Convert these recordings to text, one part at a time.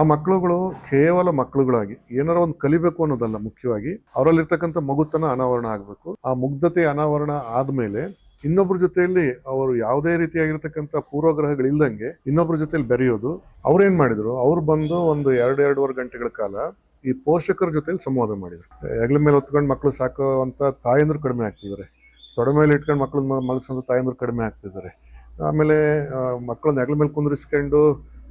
ಆ ಮಕ್ಕಳುಗಳು ಕೇವಲ ಮಕ್ಕಳುಗಳಾಗಿ ಏನಾರ ಒಂದು ಕಲಿಬೇಕು ಅನ್ನೋದಲ್ಲ ಮುಖ್ಯವಾಗಿ, ಅವರಲ್ಲಿರ್ತಕ್ಕಂಥ ಮಗುತನ ಅನಾವರಣ ಆಗಬೇಕು. ಆ ಮುಗ್ಧತೆ, ಅನಾವರಣ ಆದಮೇಲೆ ಇನ್ನೊಬ್ಬರ ಜೊತೆಯಲ್ಲಿ ಅವರು ಯಾವುದೇ ರೀತಿಯಾಗಿರ್ತಕ್ಕಂಥ ಪೂರ್ವಗ್ರಹಗಳಿಲ್ದಂಗೆ ಇನ್ನೊಬ್ಬರ ಜೊತೆಲಿ ಬೆರೆಯೋದು, ಅವ್ರೇನ್ ಮಾಡಿದ್ರು? ಅವ್ರು ಬಂದು ಒಂದು ಎರಡು, ಎರಡೂವರೆ ಗಂಟೆಗಳ ಕಾಲ ಈ ಪೋಷಕರ ಜೊತೆಯಲ್ಲಿ ಸಂವಾದ ಮಾಡಿದ್ರು. ಹೆಗಲ ಮೇಲೆ ಹೊತ್ಕೊಂಡು ಮಕ್ಕಳು ಸಾಕುವಂಥ ತಾಯಂದ್ರು ಕಡಿಮೆ ಆಗ್ತಿದ್ದಾರೆ. ತೊಡೆ ಮೇಲೆ ಇಟ್ಕೊಂಡು ಮಕ್ಕಳು ಮಲಗಿಸೋಂಥ ತಾಯಂದ್ರು ಕಡಿಮೆ ಆಗ್ತಿದ್ದಾರೆ. ಆಮೇಲೆ ಮಕ್ಕಳನ್ನ ಹೆಗಲ ಮೇಲೆ ಕುಂದ್ರಿಸ್ಕೊಂಡು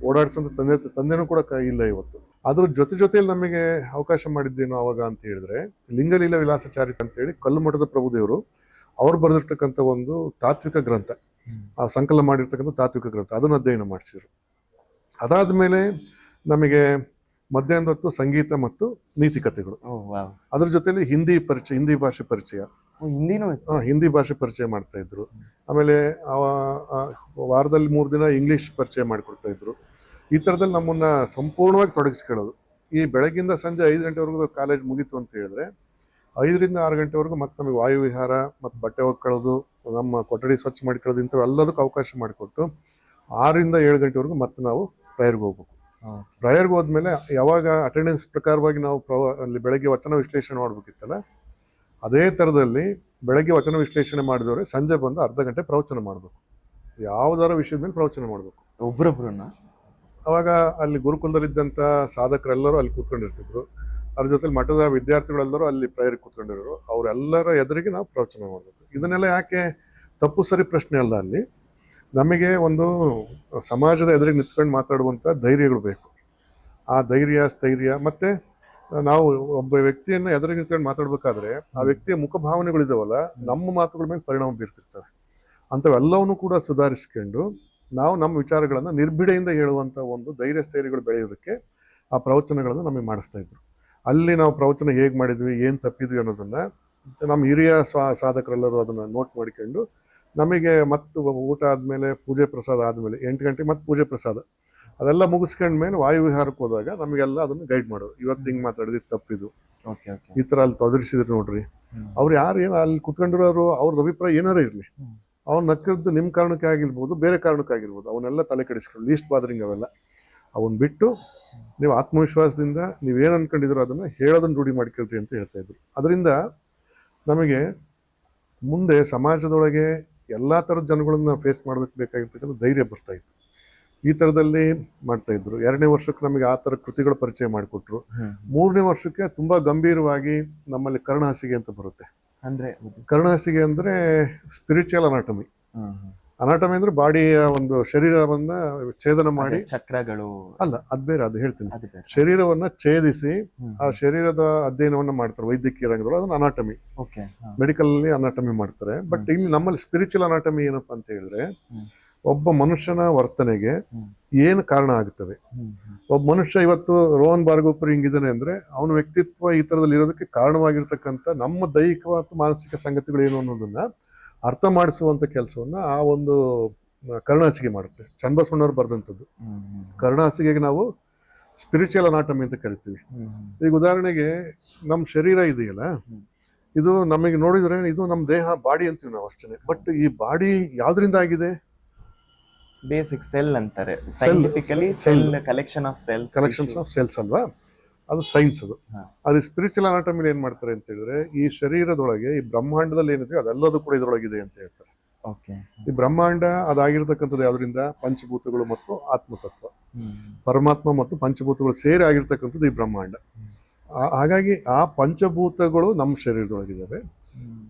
ಓಡಾಡ್ಸೋಂಥ ತಂದೆ ತಂದೆನೂ ಕೂಡ ಕ- ಇಲ್ಲ ಇವತ್ತು. ಅದ್ರ ಜೊತೆ ಜೊತೆಯಲ್ಲಿ ನಮಗೆ ಅವಕಾಶ ಮಾಡಿದ್ದೇನು ಅವಾಗ ಅಂತ ಹೇಳಿದ್ರೆ ಲಿಂಗಲೀಲ ವಿಲಾಸಚಾರಿತ ಅಂತ ಹೇಳಿ ಕಲ್ಲುಮಠದ ಪ್ರಭುದೇವರು ಅವ್ರು ಬರೆದಿರ್ತಕ್ಕಂಥ ಒಂದು ತಾತ್ವಿಕ ಗ್ರಂಥ ಆ ಸಂಕಲನ ಮಾಡಿರ್ತಕ್ಕಂಥ ತಾತ್ವಿಕ ಗ್ರಂಥ ಅದನ್ನು ಅಧ್ಯಯನ ಮಾಡಿಸಿದ್ರು. ಅದಾದ್ಮೇಲೆ ನಮಗೆ ಮಧ್ಯಾಹ್ನದ ಹೊತ್ತು ಸಂಗೀತ ಮತ್ತು ನೀತಿ ಕಥೆಗಳು. ಅದ್ರ ಜೊತೆಯಲ್ಲಿ ಹಿಂದಿ ಪರಿಚಯ ಹಿಂದಿ ಭಾಷೆ ಪರಿಚಯ ಹಿಂದಿನೂ ಹಿಂದಿ ಭಾಷೆ ಪರಿಚಯ ಮಾಡ್ತಾ ಇದ್ರು. ಆಮೇಲೆ ವಾರದಲ್ಲಿ ಮೂರು ದಿನ ಇಂಗ್ಲಿಷ್ ಪರಿಚಯ ಮಾಡಿಕೊಡ್ತಾ ಇದ್ರು. ಈ ಥರದಲ್ಲಿ ನಮ್ಮನ್ನ ಸಂಪೂರ್ಣವಾಗಿ ತೊಡಗಿಸ್ಕೊಳ್ಳೋದು. ಈ ಬೆಳಗ್ಗಿಂದ ಸಂಜೆ ಐದು ಗಂಟೆವರೆಗೂ ಕಾಲೇಜ್ ಮುಗೀತು ಅಂತ ಹೇಳಿದ್ರೆ ಐದರಿಂದ ಆರು ಗಂಟೆವರೆಗೂ ಮತ್ತೆ ನಮಗೆ ವಾಯುವಿಹಾರ ಮತ್ತು ಬಟ್ಟೆ ಒಗ್ಕೊಳ್ಳೋದು ನಮ್ಮ ಕೊಠಡಿ ಸ್ವಚ್ಛ ಮಾಡ್ಕೊಳ್ಳೋದು ಇಂಥವೆಲ್ಲದಕ್ಕೂ ಅವಕಾಶ ಮಾಡಿಕೊಟ್ಟು ಆರರಿಂದ ಏಳು ಗಂಟೆವರೆಗೂ ಮತ್ತೆ ನಾವು ಪ್ರಯರ್ಗೆ ಹೋಗ್ಬೇಕು. ಪ್ರಯರ್ಗೆ ಹೋದ್ಮೇಲೆ ಯಾವಾಗ ಅಟೆಂಡೆನ್ಸ್ ಪ್ರಕಾರವಾಗಿ ನಾವು ಪ್ರವ ಅಲ್ಲಿ ಬೆಳಗ್ಗೆ ವಚನ ವಿಶ್ಲೇಷಣೆ ಮಾಡ್ಬೇಕಿತ್ತಲ್ಲ ಅದೇ ಥರದಲ್ಲಿ ಬೆಳಗ್ಗೆ ವಚನ ವಿಶ್ಲೇಷಣೆ ಮಾಡಿದವ್ರೆ ಸಂಜೆ ಬಂದು ಅರ್ಧ ಗಂಟೆ ಪ್ರವಚನ ಮಾಡಬೇಕು. ಯಾವುದಾರ ವಿಷಯದ ಮೇಲೆ ಪ್ರವಚನ ಮಾಡಬೇಕು. ಒಬ್ಬರೊಬ್ಬರನ್ನ ಅವಾಗ ಅಲ್ಲಿ ಗುರುಕುಲದಲ್ಲಿದ್ದಂಥ ಸಾಧಕರೆಲ್ಲರೂ ಅಲ್ಲಿ ಕೂತ್ಕೊಂಡಿರ್ತಿದ್ರು. ಅದ್ರ ಜೊತೆಲಿ ಮಠದ ವಿದ್ಯಾರ್ಥಿಗಳೆಲ್ಲರೂ ಅಲ್ಲಿ ಪ್ರೇರಿ ಕೂತ್ಕೊಂಡಿರೋರು. ಅವರೆಲ್ಲರ ಎದುರಿಗೆ ನಾವು ಪ್ರವಚನ ಮಾಡಬೇಕು. ಇದನ್ನೆಲ್ಲ ಯಾಕೆ ತಪ್ಪು ಸರಿ ಪ್ರಶ್ನೆ ಅಲ್ಲ ಅಲ್ಲಿ. ನಮಗೆ ಒಂದು ಸಮಾಜದ ಎದುರಿಗೆ ನಿಂತ್ಕೊಂಡು ಮಾತಾಡುವಂಥ ಧೈರ್ಯಗಳು ಬೇಕು. ಆ ಧೈರ್ಯ ಸ್ಥೈರ್ಯ ಮತ್ತೆ ನಾವು ಒಬ್ಬ ವ್ಯಕ್ತಿಯನ್ನು ಎದುರಿಗೆ ನಿಂತ್ಕೊಂಡು ಮಾತಾಡ್ಬೇಕಾದ್ರೆ ಆ ವ್ಯಕ್ತಿಯ ಮುಖಭಾವನೆಗಳಿದಾವಲ್ಲ ನಮ್ಮ ಮಾತುಗಳ ಮೇಲೆ ಪರಿಣಾಮ ಬೀರ್ತಿರ್ತವೆ. ಅಂಥವೆಲ್ಲವನ್ನು ಕೂಡ ಸುಧಾರಿಸ್ಕೊಂಡು ನಾವು ನಮ್ಮ ವಿಚಾರಗಳನ್ನು ನಿರ್ಭಿಡೆಯಿಂದ ಹೇಳುವಂಥ ಒಂದು ಧೈರ್ಯ ಸ್ಥೈರ್ಯಗಳು ಬೆಳೆಯೋದಕ್ಕೆ ಆ ಪ್ರವಚನಗಳನ್ನು ನಮಗೆ ಮಾಡಿಸ್ತಾ ಇದ್ರು. ಅಲ್ಲಿ ನಾವು ಪ್ರವಚನ ಹೇಗೆ ಮಾಡಿದ್ವಿ ಏನು ತಪ್ಪಿದ್ವಿ ಅನ್ನೋದನ್ನ ನಮ್ಮ ಹಿರಿಯ ಸ್ವಾ ಸಾಧಕರೆಲ್ಲರೂ ಅದನ್ನು ನೋಟ್ ಮಾಡಿಕೊಂಡು ನಮಗೆ ಮತ್ತು ಊಟ ಆದಮೇಲೆ ಪೂಜೆ ಪ್ರಸಾದ ಆದಮೇಲೆ ಎಂಟು ಗಂಟೆಗೆ ಮತ್ತೆ ಪೂಜೆ ಪ್ರಸಾದ. ಅದೆಲ್ಲ ಮುಗಿಸ್ಕೊಂಡ್ಮೇಲೆ ವಾಯು ವಿಹಾರಕ್ಕೆ ಹೋದಾಗ ನಮಗೆಲ್ಲ ಅದನ್ನು ಗೈಡ್ ಮಾಡೋರು. ಇವತ್ತು ಹಿಂಗೆ ಮಾತಾಡಿದ್ರೆ ತಪ್ಪಿದು. ಈ ಥರ ಅಲ್ಲಿ ತೊದರಿಸಿದ್ರು ನೋಡ್ರಿ. ಅವ್ರು ಯಾರು ಏನು ಅಲ್ಲಿ ಕುತ್ಕೊಂಡಿರೋರು ಅವ್ರದ್ದು ಅಭಿಪ್ರಾಯ ಏನಾರು ಇರಲಿ. ಅವ್ರು ನಕ್ಕಿದ್ದು ನಿಮ್ಮ ಕಾರಣಕ್ಕೆ ಆಗಿರ್ಬೋದು ಬೇರೆ ಕಾರಣಕ್ಕೆ ಆಗಿರ್ಬೋದು ಅವನ್ನೆಲ್ಲ ತಲೆ ಕೆಡಿಸ್ಕೊಂಡು ಲೀಸ್ಟ್ ಬಾದ್ರಿಂಗ್ ಅವೆಲ್ಲ. ಅವನ್ನ ಬಿಟ್ಟು ನೀವು ಆತ್ಮವಿಶ್ವಾಸದಿಂದ ನೀವೇನು ಅನ್ಕೊಂಡಿದ್ರು ಅದನ್ನು ಹೇಳೋದನ್ನು ರೂಢಿ ಮಾಡ್ಕೊಳ್ರಿ ಅಂತ ಹೇಳ್ತಾ ಇದ್ರು. ಅದರಿಂದ ನಮಗೆ ಮುಂದೆ ಸಮಾಜದೊಳಗೆ ಎಲ್ಲ ಥರದ ಜನಗಳನ್ನ ಫೇಸ್ ಮಾಡೋದಕ್ಕೆ ಬೇಕಾಗಿರ್ತಕ್ಕಂಥ ಧೈರ್ಯ ಬರ್ತಾ ಇತ್ತು. ಈ ತರದಲ್ಲಿ ಮಾಡ್ತಾ ಇದ್ರು. ಎರಡನೇ ವರ್ಷಕ್ಕೆ ನಮಗೆ ಆ ತರ ಕೃತಿಗಳು ಪರಿಚಯ ಮಾಡಿಕೊಟ್ರು. ಮೂರನೇ ವರ್ಷಕ್ಕೆ ತುಂಬಾ ಗಂಭೀರವಾಗಿ ನಮ್ಮಲ್ಲಿ ಕರ್ಣಹಾಸಿಗೆ ಅಂತ ಬರುತ್ತೆ. ಅಂದ್ರೆ? ಕರ್ಣಹಾಸಿಗೆ ಅಂದ್ರೆ ಸ್ಪಿರಿಚುವಲ್ ಅನಾಟಮಿ. ಅನಾಟಮಿ ಅಂದ್ರೆ ಬಾಡಿಯ ಒಂದು ಶರೀರವನ್ನ ಛೇದನ ಮಾಡಿ ಚಕ್ರಗಳು. ಅಲ್ಲ ಅದ್ ಬೇರೆ ಅದು ಹೇಳ್ತೀನಿ. ಶರೀರವನ್ನ ಛೇದಿಸಿ ಆ ಶರೀರದ ಅಧ್ಯಯನವನ್ನ ಮಾಡ್ತಾರೆ ವೈದ್ಯಕೀಯ ರಂಗದೊಳಗೆ ಅದನ್ನ ಅನಾಟಮಿ ಓಕೆ ಮೆಡಿಕಲ್ ಅಲ್ಲಿ ಅನಾಟಮಿ ಮಾಡ್ತಾರೆ. ಬಟ್ ಇಲ್ಲಿ ನಮ್ಮಲ್ಲಿ ಸ್ಪಿರಿಚುವಲ್ ಅನಾಟಮಿ ಏನಪ್ಪಾ ಅಂತ ಹೇಳಿದ್ರೆ. ಒಬ್ಬ ಮನುಷ್ಯನ ವರ್ತನೆಗೆ ಏನು ಕಾರಣ ಆಗುತ್ತವೆ ಹ್ಮ್. ಒಬ್ಬ ಮನುಷ್ಯ ಇವತ್ತು ರೋಹನ್ ಬಾರ್ಗೋಪುರ್ ಹಿಂಗಿದ್ದಾನೆ ಅಂದ್ರೆ ಅವನ ವ್ಯಕ್ತಿತ್ವ ಈ ತರದಲ್ಲಿ ಇರೋದಕ್ಕೆ ಕಾರಣವಾಗಿರ್ತಕ್ಕಂಥ ನಮ್ಮ ದೈಹಿಕ ಮತ್ತು ಮಾನಸಿಕ ಸಂಗತಿಗಳು ಏನು ಅನ್ನೋದನ್ನ ಅರ್ಥ ಮಾಡಿಸುವಂತ ಕೆಲಸವನ್ನ ಆ ಒಂದು ಕರ್ಣಾಸಿಗೆ ಮಾಡುತ್ತೆ ಚನ್ನಬಸವಣ್ಣವ್ರು ಬರೆದಂಥದ್ದು ಹ್ಮ್. ನಾವು ಸ್ಪಿರಿಚುವಲ್ ಅನಾಟಮಿ ಅಂತ ಕರಿತೀವಿ. ಈಗ ಉದಾಹರಣೆಗೆ ನಮ್ಮ ಶರೀರ ಇದೆಯಲ್ಲ. ಇದು ನಮಗೆ ನೋಡಿದ್ರೆ ಇದು ನಮ್ಮ ದೇಹ ಬಾಡಿ ಅಂತೀವಿ ನಾವು ಅಷ್ಟೇ ಬಟ್ ಈ ಬಾಡಿ ಯಾವ್ದ್ರಿಂದ ಆಗಿದೆ ಬೇಸಿಕ್ ಸೆಲ್ ಅಂತಾರೆ. Scientifically. Cell. Collection of cells collections of cells ಅಲ್ವಾ? ಅದು ಸೈನ್ಸ್ ಅದು. ಅದು ಸ್ಪಿರಿಚುವಲ್ ಅನಾಟಮಿಲಿ ಏನ್ ಮಾಡ್ತಾರೆ ಅಂತ ಹೇಳಿದ್ರೆ ಈ ಶರೀರದೊಳಗೆ ಈ ಬ್ರಹ್ಮಾಂಡದಲ್ಲಿ ಏನಿದೆ ಅದೆಲ್ಲದೂ ಕೂಡ ಇದರೊಳಗಿದೆ ಅಂತ ಹೇಳ್ತಾರೆ. ಈ ಬ್ರಹ್ಮಾಂಡ ಅದಾಗಿರ್ತಕ್ಕಂಥದ್ದು ಯಾವ್ದ್ರಿಂದ? ಪಂಚಭೂತಗಳು ಮತ್ತು ಆತ್ಮತತ್ವ. ಪರಮಾತ್ಮ ಮತ್ತು ಪಂಚಭೂತಗಳು ಸೇರಿ ಆಗಿರ್ತಕ್ಕಂಥದ್ದು ಈ ಬ್ರಹ್ಮಾಂಡ. ಹಾಗಾಗಿ ಆ ಪಂಚಭೂತಗಳು ನಮ್ಮ ಶರೀರದೊಳಗಿದ್ದಾವೆ.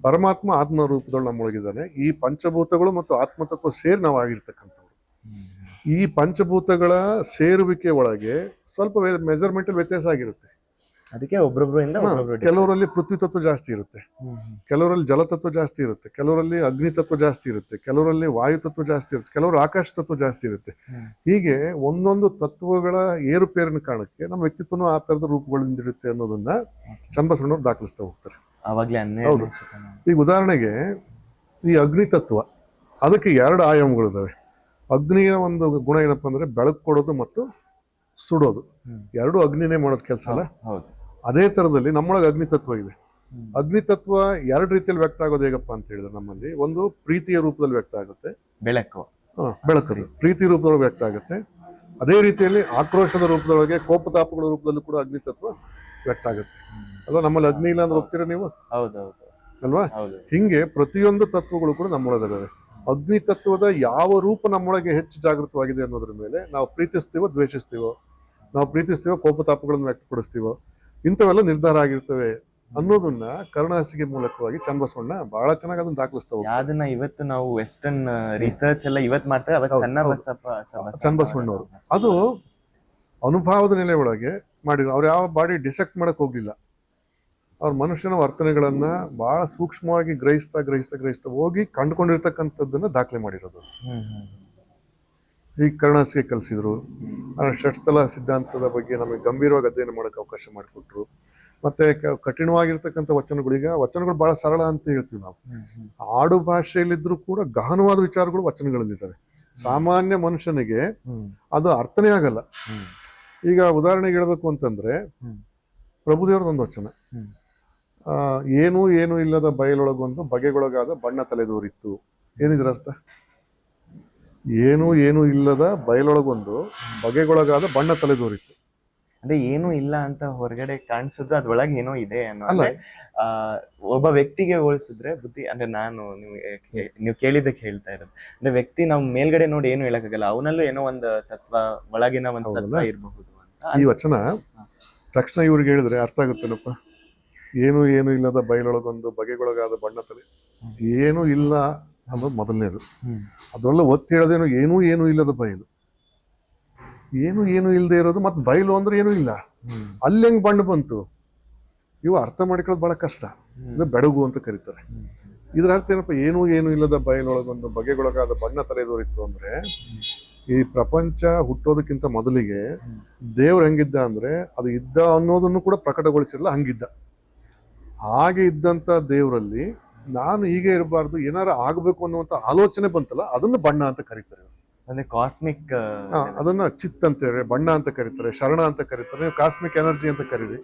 ಪರಮಾತ್ಮ ಆತ್ಮ ರೂಪದೊಳಗೆ ನಮ್ಮೊಳಗಿದ್ದಾನೆ. ಈ ಪಂಚಭೂತಗಳು ಮತ್ತು ಆತ್ಮತತ್ವ ಸೇರಿ ನಾವು ಆಗಿರ್ತಕ್ಕಂಥವ್ರು ಈ ಪಂಚಭೂತಗಳ ಸೇರುವಿಕೆ ಒಳಗೆ ಸ್ವಲ್ಪ ಮೆಜರ್ಮೆಂಟ್ ವ್ಯತ್ಯಾಸ ಆಗಿರುತ್ತೆ. ಅದಕ್ಕೆ ಒಬ್ಬೊಬ್ಬರಿಂದ ಕೆಲವರಲ್ಲಿ ಪೃಥ್ವಿ ತತ್ವ ಜಾಸ್ತಿ ಇರುತ್ತೆ. ಕೆಲವರಲ್ಲಿ ಜಲತತ್ವ ಜಾಸ್ತಿ ಇರುತ್ತೆ. ಕೆಲವರಲ್ಲಿ ಅಗ್ನಿ ತತ್ವ ಜಾಸ್ತಿ ಇರುತ್ತೆ. ಕೆಲವರಲ್ಲಿ ವಾಯು ತತ್ವ ಜಾಸ್ತಿ ಇರುತ್ತೆ. ಕೆಲವರು ಆಕಾಶ ತತ್ವ ಜಾಸ್ತಿ ಇರುತ್ತೆ. ಹೀಗೆ ಒಂದೊಂದು ತತ್ವಗಳ ಏರುಪೇರಿನ ಕಾರಣಕ್ಕೆ ನಮ್ಮ ವ್ಯಕ್ತಿತ್ವನು ಆ ಥರದ ರೂಪಗಳಿಂದ ಇರುತ್ತೆ ಅನ್ನೋದನ್ನ ಚಂಬಸಣ್ಣವ್ರು ದಾಖಲಿಸ್ತಾ ಹೋಗ್ತಾರೆ. ಹೌದು. ಈಗ ಉದಾಹರಣೆಗೆ ಈ ಅಗ್ನಿ ತತ್ವ ಅದಕ್ಕೆ ಎರಡು ಆಯಾಮಗಳಿದಾವೆ ಅಗ್ನಿಯ ಒಂದು ಗುಣ ಏನಪ್ಪ ಅಂದ್ರೆ ಬೆಳಕು ಕೊಡೋದು ಮತ್ತು ಸುಡೋದು. ಎರಡು ಅಗ್ನಿನೇ ಮಾಡೋದು ಕೆಲಸ ಅಲ್ಲ? ಅದೇ ತರದಲ್ಲಿ ನಮ್ಮೊಳಗೆ ಅಗ್ನಿ ತತ್ವ ಇದೆ. ಅಗ್ನಿ ತತ್ವ ಎರಡು ರೀತಿಯಲ್ಲಿ ವ್ಯಕ್ತ ಆಗೋದು ಹೇಗಪ್ಪ ಅಂತ ಹೇಳಿದ್ರೆ ನಮ್ಮಲ್ಲಿ ಒಂದು ಪ್ರೀತಿಯ ರೂಪದಲ್ಲಿ ವ್ಯಕ್ತ ಆಗುತ್ತೆ. ಬೆಳಕು. ಬೆಳಕು ಬೆಳಕದು ಪ್ರೀತಿ ರೂಪದೊಳಗೆ ವ್ಯಕ್ತ ಆಗುತ್ತೆ. ಅದೇ ರೀತಿಯಲ್ಲಿ ಆಕ್ರೋಶದ ರೂಪದೊಳಗೆ ಕೋಪತಾಪಗಳ ರೂಪದಲ್ಲೂ ಕೂಡ ಅಗ್ನಿ ತತ್ವ ವ್ಯಕ್ತ ಆಗುತ್ತೆ. ಅಲ್ವಾ? ನಮ್ಮಲ್ಲಿ ಅಗ್ನಿ ಇಲ್ಲ ಅಂದ್ರೆ ಹೋಗ್ತೀರಾ ನೀವು? ಅಲ್ವಾ? ಹಿಂಗೆ ಪ್ರತಿಯೊಂದು ತತ್ವಗಳು ಕೂಡ ನಮ್ಮೊಳಗಿದಾವೆ ಅಗ್ನಿ ತತ್ವದ ಯಾವ ರೂಪ ನಮ್ಮೊಳಗೆ ಹೆಚ್ಚು ಜಾಗೃತವಾಗಿದೆ ಅನ್ನೋದ್ರ ಮೇಲೆ ನಾವು ಪ್ರೀತಿಸ್ತೀವೋ ದ್ವೇಷಿಸ್ತೀವೋ ನಾವು ಪ್ರೀತಿಸ್ತೀವೋ ಕೋಪತಾಪಗಳನ್ನು ವ್ಯಕ್ತಪಡಿಸ್ತೀವೋ ಇಂಥವೆಲ್ಲ ನಿರ್ಧಾರ ಆಗಿರ್ತವೆ ಅನ್ನೋದನ್ನ ಕರುಣಾಸಿಗೆ ಮೂಲಕವಾಗಿ ಚನ್ನಬಸವಣ್ಣ ಬಹಳ ಚೆನ್ನಾಗಿ ಅದನ್ನ ದಾಖಲಿಸ್ತಾವ ಅದನ್ನ ಇವತ್ತು ನಾವು ವೆಸ್ಟರ್ನ್ ರಿಸರ್ಚ್ ಎಲ್ಲ ಇವತ್ ಮಾಡ್ತಾರೆ ಚನ್ನಬಸವಣ್ಣ ಅವರು. ಅದು ಅನುಭವದ ನೆಲೆ ಒಳಗೆ ಮಾಡಿದ್ರು. ಅವ್ರು ಯಾವ ಬಾಡಿ ಡಿಸೆಕ್ಟ್ ಮಾಡಕ್ ಹೋಗ್ಲಿಲ್ಲ. ಅವ್ರ ಮನುಷ್ಯನ ವರ್ತನೆಗಳನ್ನ ಬಹಳ ಸೂಕ್ಷ್ಮವಾಗಿ ಗ್ರಹಿಸ್ತಾ ಗ್ರಹಿಸ್ತಾ ಗ್ರಹಿಸ್ತಾ ಹೋಗಿ ಕಂಡುಕೊಂಡಿರ್ತಕ್ಕಂಥದ್ದನ್ನ ದಾಖಲೆ ಮಾಡಿರೋದು. ಈ ಕರ್ಣಾಸಿಗೆ ಈಗ ಕರುಣಾಸಿಗೆ ಕಲಿಸಿದ್ರು. ಷಟ್ಸ್ಥಲ ಸಿದ್ಧಾಂತದ ಬಗ್ಗೆ ನಮಗೆ ಗಂಭೀರವಾಗಿ ಅಧ್ಯಯನ ಮಾಡಕ್ಕೆ ಅವಕಾಶ ಮಾಡಿಕೊಟ್ರು. ಮತ್ತೆ ಕಠಿಣವಾಗಿರ್ತಕ್ಕಂಥ ವಚನಗಳೀಗ ವಚನಗಳು ಬಹಳ ಸರಳ ಅಂತ ಹೇಳ್ತೀವಿ ನಾವು. ಆಡು ಭಾಷೆಯಲ್ಲಿದ್ರೂ ಕೂಡ ಗಹನವಾದ ವಿಚಾರಗಳು ವಚನಗಳಲ್ಲಿದ್ದಾವೆ. ಸಾಮಾನ್ಯ ಮನುಷ್ಯನಿಗೆ ಅದು ಅರ್ಥನೇ ಆಗಲ್ಲ. ಈಗ ಉದಾಹರಣೆಗೆ ಹೇಳ್ಬೇಕು ಅಂತಂದ್ರೆ. ಪ್ರಭುದೇವ್ರದೊಂದು ವಚನ. ಏನೂ ಏನೂ ಇಲ್ಲದ ಬಯಲೊಳಗೊಂದು ಬಗೆಗೊಳಗಾದ ಬಣ್ಣ ತಲೆದೋರಿತ್ತು. ಏನಿದ್ರ ಅರ್ಥ ಏನೂ ಏನೂ ಇಲ್ಲದ ಬಯಲೊಳಗೊಂದು ಬಗೆಗೊಳಗಾದ ಬಣ್ಣ ತಲೆದೋರಿತ್ತು. ಅಂದ್ರೆ ಏನೂ ಇಲ್ಲ ಅಂತ ಹೊರಗಡೆ ಕಾಣಿಸಿದ್ರೆ ಅದ್ರೊಳಗೆ ಏನೋ ಇದೆ ಅನ್ನೋ ಒಬ್ಬ ವ್ಯಕ್ತಿಗೆ ಹೋಲಿಸಿದ್ರೆ ಬುದ್ಧಿ ಅಂದ್ರೆ ನಾನು ನೀವು ಹೇ- ನೀವು ಕೇಳಿದ್ದಕ್ಕೆ ಹೇಳ್ತಾ ಇರೋದು ಅಂದ್ರೆ ವ್ಯಕ್ತಿ ನಾವು ಮೇಲ್ಗಡೆ ನೋಡಿ ಏನು ಹೇಳಕ್ಕಾಗಲ್ಲ ಅವನಲ್ಲೂ ಏನೋ ಒಂದು ತತ್ವ ಒಳಗಿನ ಒಂದು ಸತ್ವ ಇರಬಹುದು ಅಂತ. ಈ ವಚನ ತಕ್ಷಣ ಇವ್ರಿಗೆ ಹೇಳಿದ್ರೆ ಅರ್ಥ ಆಗುತ್ತೇನಪ್ಪ ಏನು ಏನು ಇಲ್ಲದ ಬಯಲೊಳಗೊಂದು ಬಗೆಗೊಳಗಾದ ಬಣ್ಣ ತಲೆ ಏನೂ ಇಲ್ಲ ಅನ್ನೋದು ಮೊದಲನೇದು. ಅದರಲ್ಲ ಒತ್ತಿ ಹೇಳೋದೇನು ಏನೂ ಏನೂ ಇಲ್ಲದ ಬಯಲು. ಏನು ಏನು ಇಲ್ಲದೆ ಇರೋದು ಮತ್ತೆ ಬಯಲು ಅಂದ್ರೆ ಏನೂ ಇಲ್ಲ. ಅಲ್ಲಿ ಹೆಂಗ್ ಬಣ್ಣ ಬಂತು? ಇವು ಅರ್ಥ ಮಾಡಿಕೊಳ್ಳೋದು ಬಹಳ ಕಷ್ಟ. ಇದು ಬೆಡಗು ಅಂತ ಕರೀತಾರೆ. ಇದರ ಅರ್ಥ ಏನಪ್ಪ? ಏನೂ ಏನು ಇಲ್ಲದ ಬಯಲೊಳಗೊಂದು ಬಗೆಗೊಳಗಾದ ಬಣ್ಣ ತಲೆದೋರಿತ್ತು ಅಂದ್ರೆ ಈ ಪ್ರಪಂಚ ಹುಟ್ಟೋದಕ್ಕಿಂತ ಮೊದಲಿಗೆ ದೇವ್ರ ದೇವ್ರು ಹೆಂಗಿದ್ದ ಅಂದ್ರೆ ಅದು ಇದ್ದ ಅನ್ನೋದನ್ನು ಕೂಡ ಪ್ರಕಟಗೊಳಿಸಿರಲ್ಲ ಹಂಗಿದ್ದ. ಹಾಗೆ ಇದ್ದಂತ ದೇವರಲ್ಲಿ ನಾನು ಹೀಗೆ ಇರಬಾರ್ದು ಏನಾರು ಆಗಬೇಕು ಅನ್ನುವಂತ ಆಲೋಚನೆ ಬಂತಲ್ಲ ಅದನ್ನು ಬಣ್ಣ ಅಂತ ಕರೀತಾರೆ. ಅಂದ್ರೆ ಕಾಸ್ಮಿಕ್ ಅದನ್ನ ಚಿತ್ ಹೇಳಿ ಬಣ್ಣ ಅಂತ ಕರೀತಾರೆ ಶರಣ ಅಂತ ಕರೀತಾರೆ ಕಾಸ್ಮಿಕ್ ಎನರ್ಜಿ ಅಂತ ಕರೀರಿ.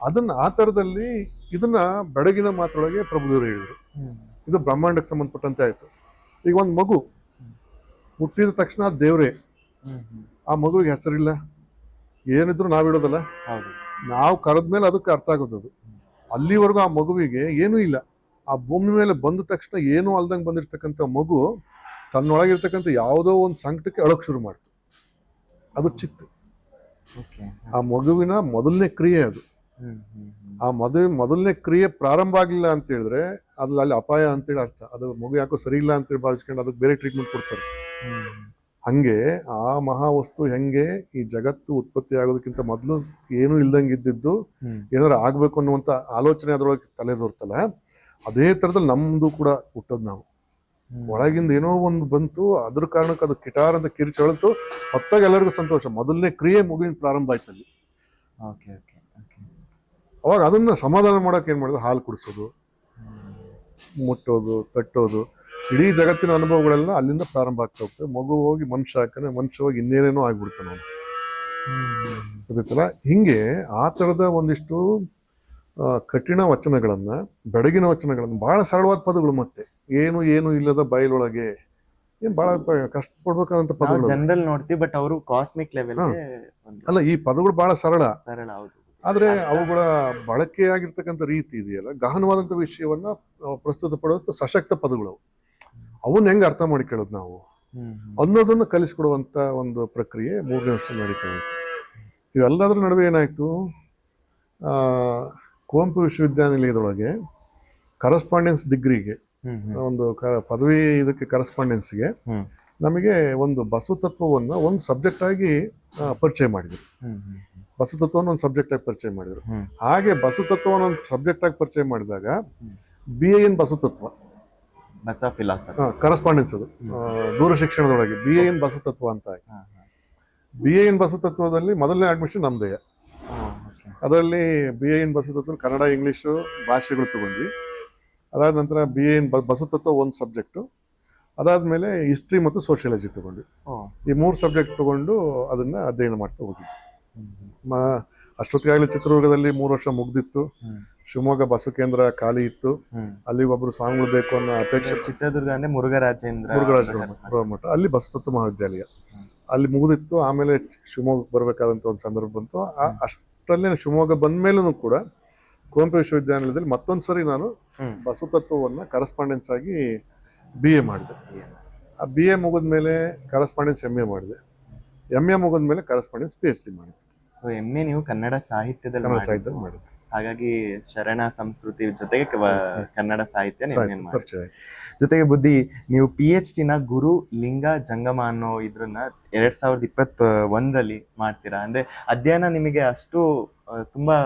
ಅದನ್ನ ಆ ತರದಲ್ಲಿ ಇದನ್ನ ಬೆಳಗಿನ ಮಾತ್ರೊಳಗೆ ಪ್ರಭುದೇವರು ಹೇಳಿದ್ರು. ಇದು ಬ್ರಹ್ಮಾಂಡಕ್ಕೆ ಸಂಬಂಧಪಟ್ಟಂತೆ ಆಯ್ತು. ಈಗ ಒಂದು ಮಗು ಹುಟ್ಟಿದ ತಕ್ಷಣ ದೇವರೇ. ಆ ಮಗುವಿಗೆ ಹೆಸರಿಲ್ಲ. ಏನಿದ್ರು ನಾವಿಡೋದಲ್ಲ. ಇಡೋದಲ್ಲ ನಾವು ಕರೆದ್ಮೇಲೆ ಅದಕ್ಕೆ ಅರ್ಥ ಆಗೋದು ಅದು ಅಲ್ಲಿವರೆಗೂ ಆ ಮಗುವಿಗೆ ಏನೂ ಇಲ್ಲ. ಆ ಭೂಮಿ ಮೇಲೆ ಬಂದ ತಕ್ಷಣ ಏನೂ ಅಲ್ದಂಗೆ ಬಂದಿರ್ತಕ್ಕಂಥ ಮಗು ತನ್ನೊಳಗಿರ್ತಕ್ಕಂಥ ಯಾವುದೋ ಒಂದು ಸಂಕಟಕ್ಕೆ ಅಳಕ್ ಶುರು ಮಾಡ್ತು. ಅದು ಚಿತ್ತು. ಆ ಮಗುವಿನ ಮೊದಲನೇ ಕ್ರಿಯೆ ಅದು. ಆ ಮದುವೆ ಮೊದಲನೇ ಕ್ರಿಯೆ ಪ್ರಾರಂಭ ಆಗಲಿಲ್ಲ ಅಂತ ಹೇಳಿದ್ರೆ ಅದ್ರಲ್ಲಿ ಅಲ್ಲಿ ಅಪಾಯ ಅಂತೇಳಿ ಅರ್ಥ. ಅದು ಮಗು ಯಾಕೋ ಸರಿ ಇಲ್ಲ ಅಂತೇಳಿ ಭಾವಿಸ್ಕೊಂಡು ಅದಕ್ಕೆ ಬೇರೆ ಟ್ರೀಟ್ಮೆಂಟ್ ಕೊಡ್ತಾರೆ. ಹಂಗೆ ಆ ಮಹಾವಸ್ತು ಹೆಂಗೆ ಈ ಜಗತ್ತು ಉತ್ಪತ್ತಿ ಆಗೋದಕ್ಕಿಂತ ಮೊದಲು ಏನು ಇಲ್ದಂಗೆ ಇದ್ದಿದ್ದು ಏನಾದ್ರು ಆಗ್ಬೇಕು ಅನ್ನುವಂಥ ಆಲೋಚನೆ ಅದ್ರೊಳಗೆ ತಲೆದೋರ್ತಲ್ಲ ಅದೇ ಥರದಲ್ಲಿ ನಮ್ದು ಕೂಡ ಹುಟ್ಟೋದು ನಾವು. ಒಳಗಿಂದ ಏನೋ ಒಂದು ಬಂತು ಅದ್ರ ಕಾರಣಕ್ಕೆ ಅದು ಕಿಟಾರ್ ಅಂತ ಕಿರಿಚೊಳ್ತು ಹೊತ್ತಾಗ ಎಲ್ಲರಿಗೂ ಸಂತೋಷ. ಮೊದಲನೇ ಕ್ರಿಯೆ ಮುಗಿನ ಪ್ರಾರಂಭ ಆಯ್ತು ಅಲ್ಲಿ. Okay okay okay. ಅವಾಗ ಅದನ್ನ ಸಮಾಧಾನ ಮಾಡೋಕೆ ಏನು ಮಾಡೋದು ಹಾಲು ಕುಡಿಸೋದು ಮುಟ್ಟೋದು ತಟ್ಟೋದು. ಇಡೀ ಜಗತ್ತಿನ ಅನುಭವಗಳೆಲ್ಲ ಅಲ್ಲಿಂದ ಪ್ರಾರಂಭ ಆಗ್ತಾ ಹೋಗ್ತವೆ. ಮಗು ಹೋಗಿ ಮನುಷ್ಯ ಹಾಕನೆ ಮನುಷ್ಯ ಹೋಗಿ ಇನ್ನೇನೇನೋ ಆಗ್ಬಿಡ್ತಾನೆ ಅವನು ಗೊತ್ತಿತ್ತಲ್ಲ? ಹಿಂಗೆ ಆ ಥರದ ಒಂದಿಷ್ಟು ಕಠಿಣ ವಚನಗಳನ್ನ ಬೆಡಗಿನ ವಚನಗಳನ್ನ ಬಹಳ ಸರಳವಾದ ಪದಗಳು ಮತ್ತೆ. ಏನು ಏನು ಇಲ್ಲದ ಬಯಲೊಳಗೆ. ಏನ್ ಬಹಳ ಕಷ್ಟ ಪಡ್ಬೇಕಾದಂತ ಪದಗಳು. ಜನರಲ್ ನೋಡ್ತೀವಿ ಬಟ್ ಅವರು ಕಾಸ್ಮಿಕ್ ಲೆವೆಲ್ ಅಲ್ಲ ಈ ಪದಗಳು ಬಹಳ ಸರಳ. ಸರಳ ಹೌದು. ಆದ್ರೆ ಅವುಗಳ ಬಳಕೆಯಾಗಿರ್ತಕ್ಕಂಥ ರೀತಿ ಇದೆಯಲ್ಲ ಗಹನವಾದಂತ ವಿಷಯವನ್ನ ಪ್ರಸ್ತುತ ಪಡುವಂತ ಸಶಕ್ತ ಪದಗಳು. ಅವನ್ನ ಹೆಂಗೆ ಅರ್ಥ ಮಾಡಿಕೊಳ್ಳೋದು ನಾವು? ಅನ್ನೋದನ್ನು ಕಲಿಸ್ಕೊಡುವಂಥ ಕಲಿಸ್ಕೊಡುವಂತ ಒಂದು ಪ್ರಕ್ರಿಯೆ ಮೂರನೇ ವರ್ಷ ನಡೀತಾ ಇತ್ತು ಇವೆಲ್ಲದರ ನಡುವೆ ಏನಾಯ್ತು? ಕುವೆಂಪು ವಿಶ್ವವಿದ್ಯಾನಿಲಯದೊಳಗೆ ಕರಸ್ಪಾಂಡೆನ್ಸ್ ಡಿಗ್ರಿಗೆ ಒಂದು ಕ- ಪದವಿ ಇದಕ್ಕೆ ಕರಸ್ಪಾಂಡೆನ್ಸ್ಗೆ. ನಮಗೆ ಒಂದು ಬಸವ ತತ್ವವನ್ನು ಒಂದು ಸಬ್ಜೆಕ್ಟ್ ಆಗಿ ಪರಿಚಯ ಮಾಡಿದ್ರು. ಹ್ಮ್ ಹ್ಮ್ ಬಸವ ತತ್ವವನ್ನು ಒಂದು ಸಬ್ಜೆಕ್ಟ್ ಆಗಿ ಪರಿಚಯ ಮಾಡಿದ್ರು. ಹಾಗೆ ಬಸವ ತತ್ವವನ್ನು ಒಂದು ಸಬ್ಜೆಕ್ಟ್ ಆಗಿ ಪರಿಚಯ ಮಾಡಿದಾಗ B A in Basava philosophy correspondence ಅದು. ದೂರ ಶಿಕ್ಷಣದೊಳಗೆ ಬಿ ಎ ಎನ್ ಬಸವ ತತ್ವ ಅಂತ ಬಿ ಎ ಎನ್ ಬಸವ ತತ್ವದಲ್ಲಿ ಮೊದಲನೇ ಅಡ್ಮಿಷನ್ ನಮ್ದೇ. ಅದರಲ್ಲಿ ಬಿ ಎ ಎನ್ ಬಸವ ತತ್ವ ಕನ್ನಡ ಇಂಗ್ಲೀಷು ಭಾಷೆಗಳು ತಗೊಂಡ್ವಿ. ಅದಾದ ನಂತರ ಬಿ ಎ ಎನ್ ಬಸವ ತತ್ವ ಒಂದು ಸಬ್ಜೆಕ್ಟು ಅದಾದ್ಮೇಲೆ ಹಿಸ್ಟ್ರಿ ಮತ್ತು ಸೋಷಿಯಾಲಜಿ ತಗೊಂಡ್ವಿ. ಈ ಮೂರು ಸಬ್ಜೆಕ್ಟ್ ತಗೊಂಡು ಅದನ್ನ ಅಧ್ಯಯನ ಮಾಡ್ತಾ ಹೋಗಿದ್ವಿ. ಅಷ್ಟೊತ್ತಿಗಾಗಲೇ ಚಿತ್ರದುರ್ಗದಲ್ಲಿ ಮೂರು ವರ್ಷ ಮುಗ್ದಿತ್ತು. ಶಿವಮೊಗ್ಗ ಬಸವ ಕೇಂದ್ರ ಖಾಲಿ ಇತ್ತು. ಅಲ್ಲಿ ಒಬ್ರು ಸ್ವಾಮಿಗಳು ಬೇಕು ಅನ್ನೋ ಅಪೇಕ್ಷೆ. ಚಿತ್ರದುರ್ಗ ಅಂದ್ರೆ ಮುರುಘರಾಜೇಂದ್ರ ಅಲ್ಲಿ ಬಸವತತ್ವ ಮಹಾವಿದ್ಯಾಲಯ. ಅಲ್ಲಿ ಮುಗಿದಿತ್ತು ಆಮೇಲೆ ಶಿವಮೊಗ್ಗ ಬರಬೇಕಾದಂತ ಒಂದು ಸಂದರ್ಭ ಬಂತು. ಆ- ಅಷ್ಟರಲ್ಲೇ ಶಿವಮೊಗ್ಗ ಬಂದ ಮೇಲೂ ಕೂಡ ಕುವೆಂಪು ವಿಶ್ವವಿದ್ಯಾನಿಲಯದಲ್ಲಿ ಮತ್ತೊಂದು ಸರಿ ನಾನು. ಬಸವತತ್ವವನ್ನು ಕರೆಸ್ಪಾಂಡೆನ್ಸ್ ಆಗಿ ಬಿ ಎ ಮಾಡಿದೆ. ಆ ಬಿ ಎ ಮುಗಿದ ಮೇಲೆ ಕರೆಸ್ಪಾಂಡೆನ್ಸ್ ಎಂ ಎ ಮಾಡಿದೆ. ಎಂ ಎ ಮುಗಿದ ಮೇಲೆ ಕರೆಸ್ಪಾಂಡೆನ್ಸ್ ಪಿ ಎಚ್ ಡಿ ಮಾಡಿದೆ ಸೊ ಎ ನೀವು ಕನ್ನಡ ಸಾಹಿತ್ಯದಲ್ಲಿ ಕನ್ನಡ ಮಾಡಿದ್ದು. ಹಾಗಾಗಿ ಶರಣ ಸಂಸ್ಕೃತಿ ಜೊತೆಗೆ ಕನ್ನಡ ಸಾಹಿತ್ಯ ನೀವು ಸಾಹಿತ್ಯ ಮಾಡಿ ಪರಿಚಯ ಆಯ್ತು. ಜೊತೆಗೆ ಬುದ್ಧಿ ನೀವು ಪಿ ಎಚ್ನ ಗುರು ಲಿಂಗ ಜಂಗಮ ಅನ್ನೋ ಇದ್ರನ್ನ ಎರಡ್ ಸಾವಿರದ ಇಪ್ಪತ್ತ ಒಂದರಲ್ಲಿ ಮಾಡ್ತೀರಾ? ಅಂದ್ರೆ ಅಧ್ಯಯನ ನಿಮಗೆ ಅಷ್ಟು ಆ, ತುಂಬಾ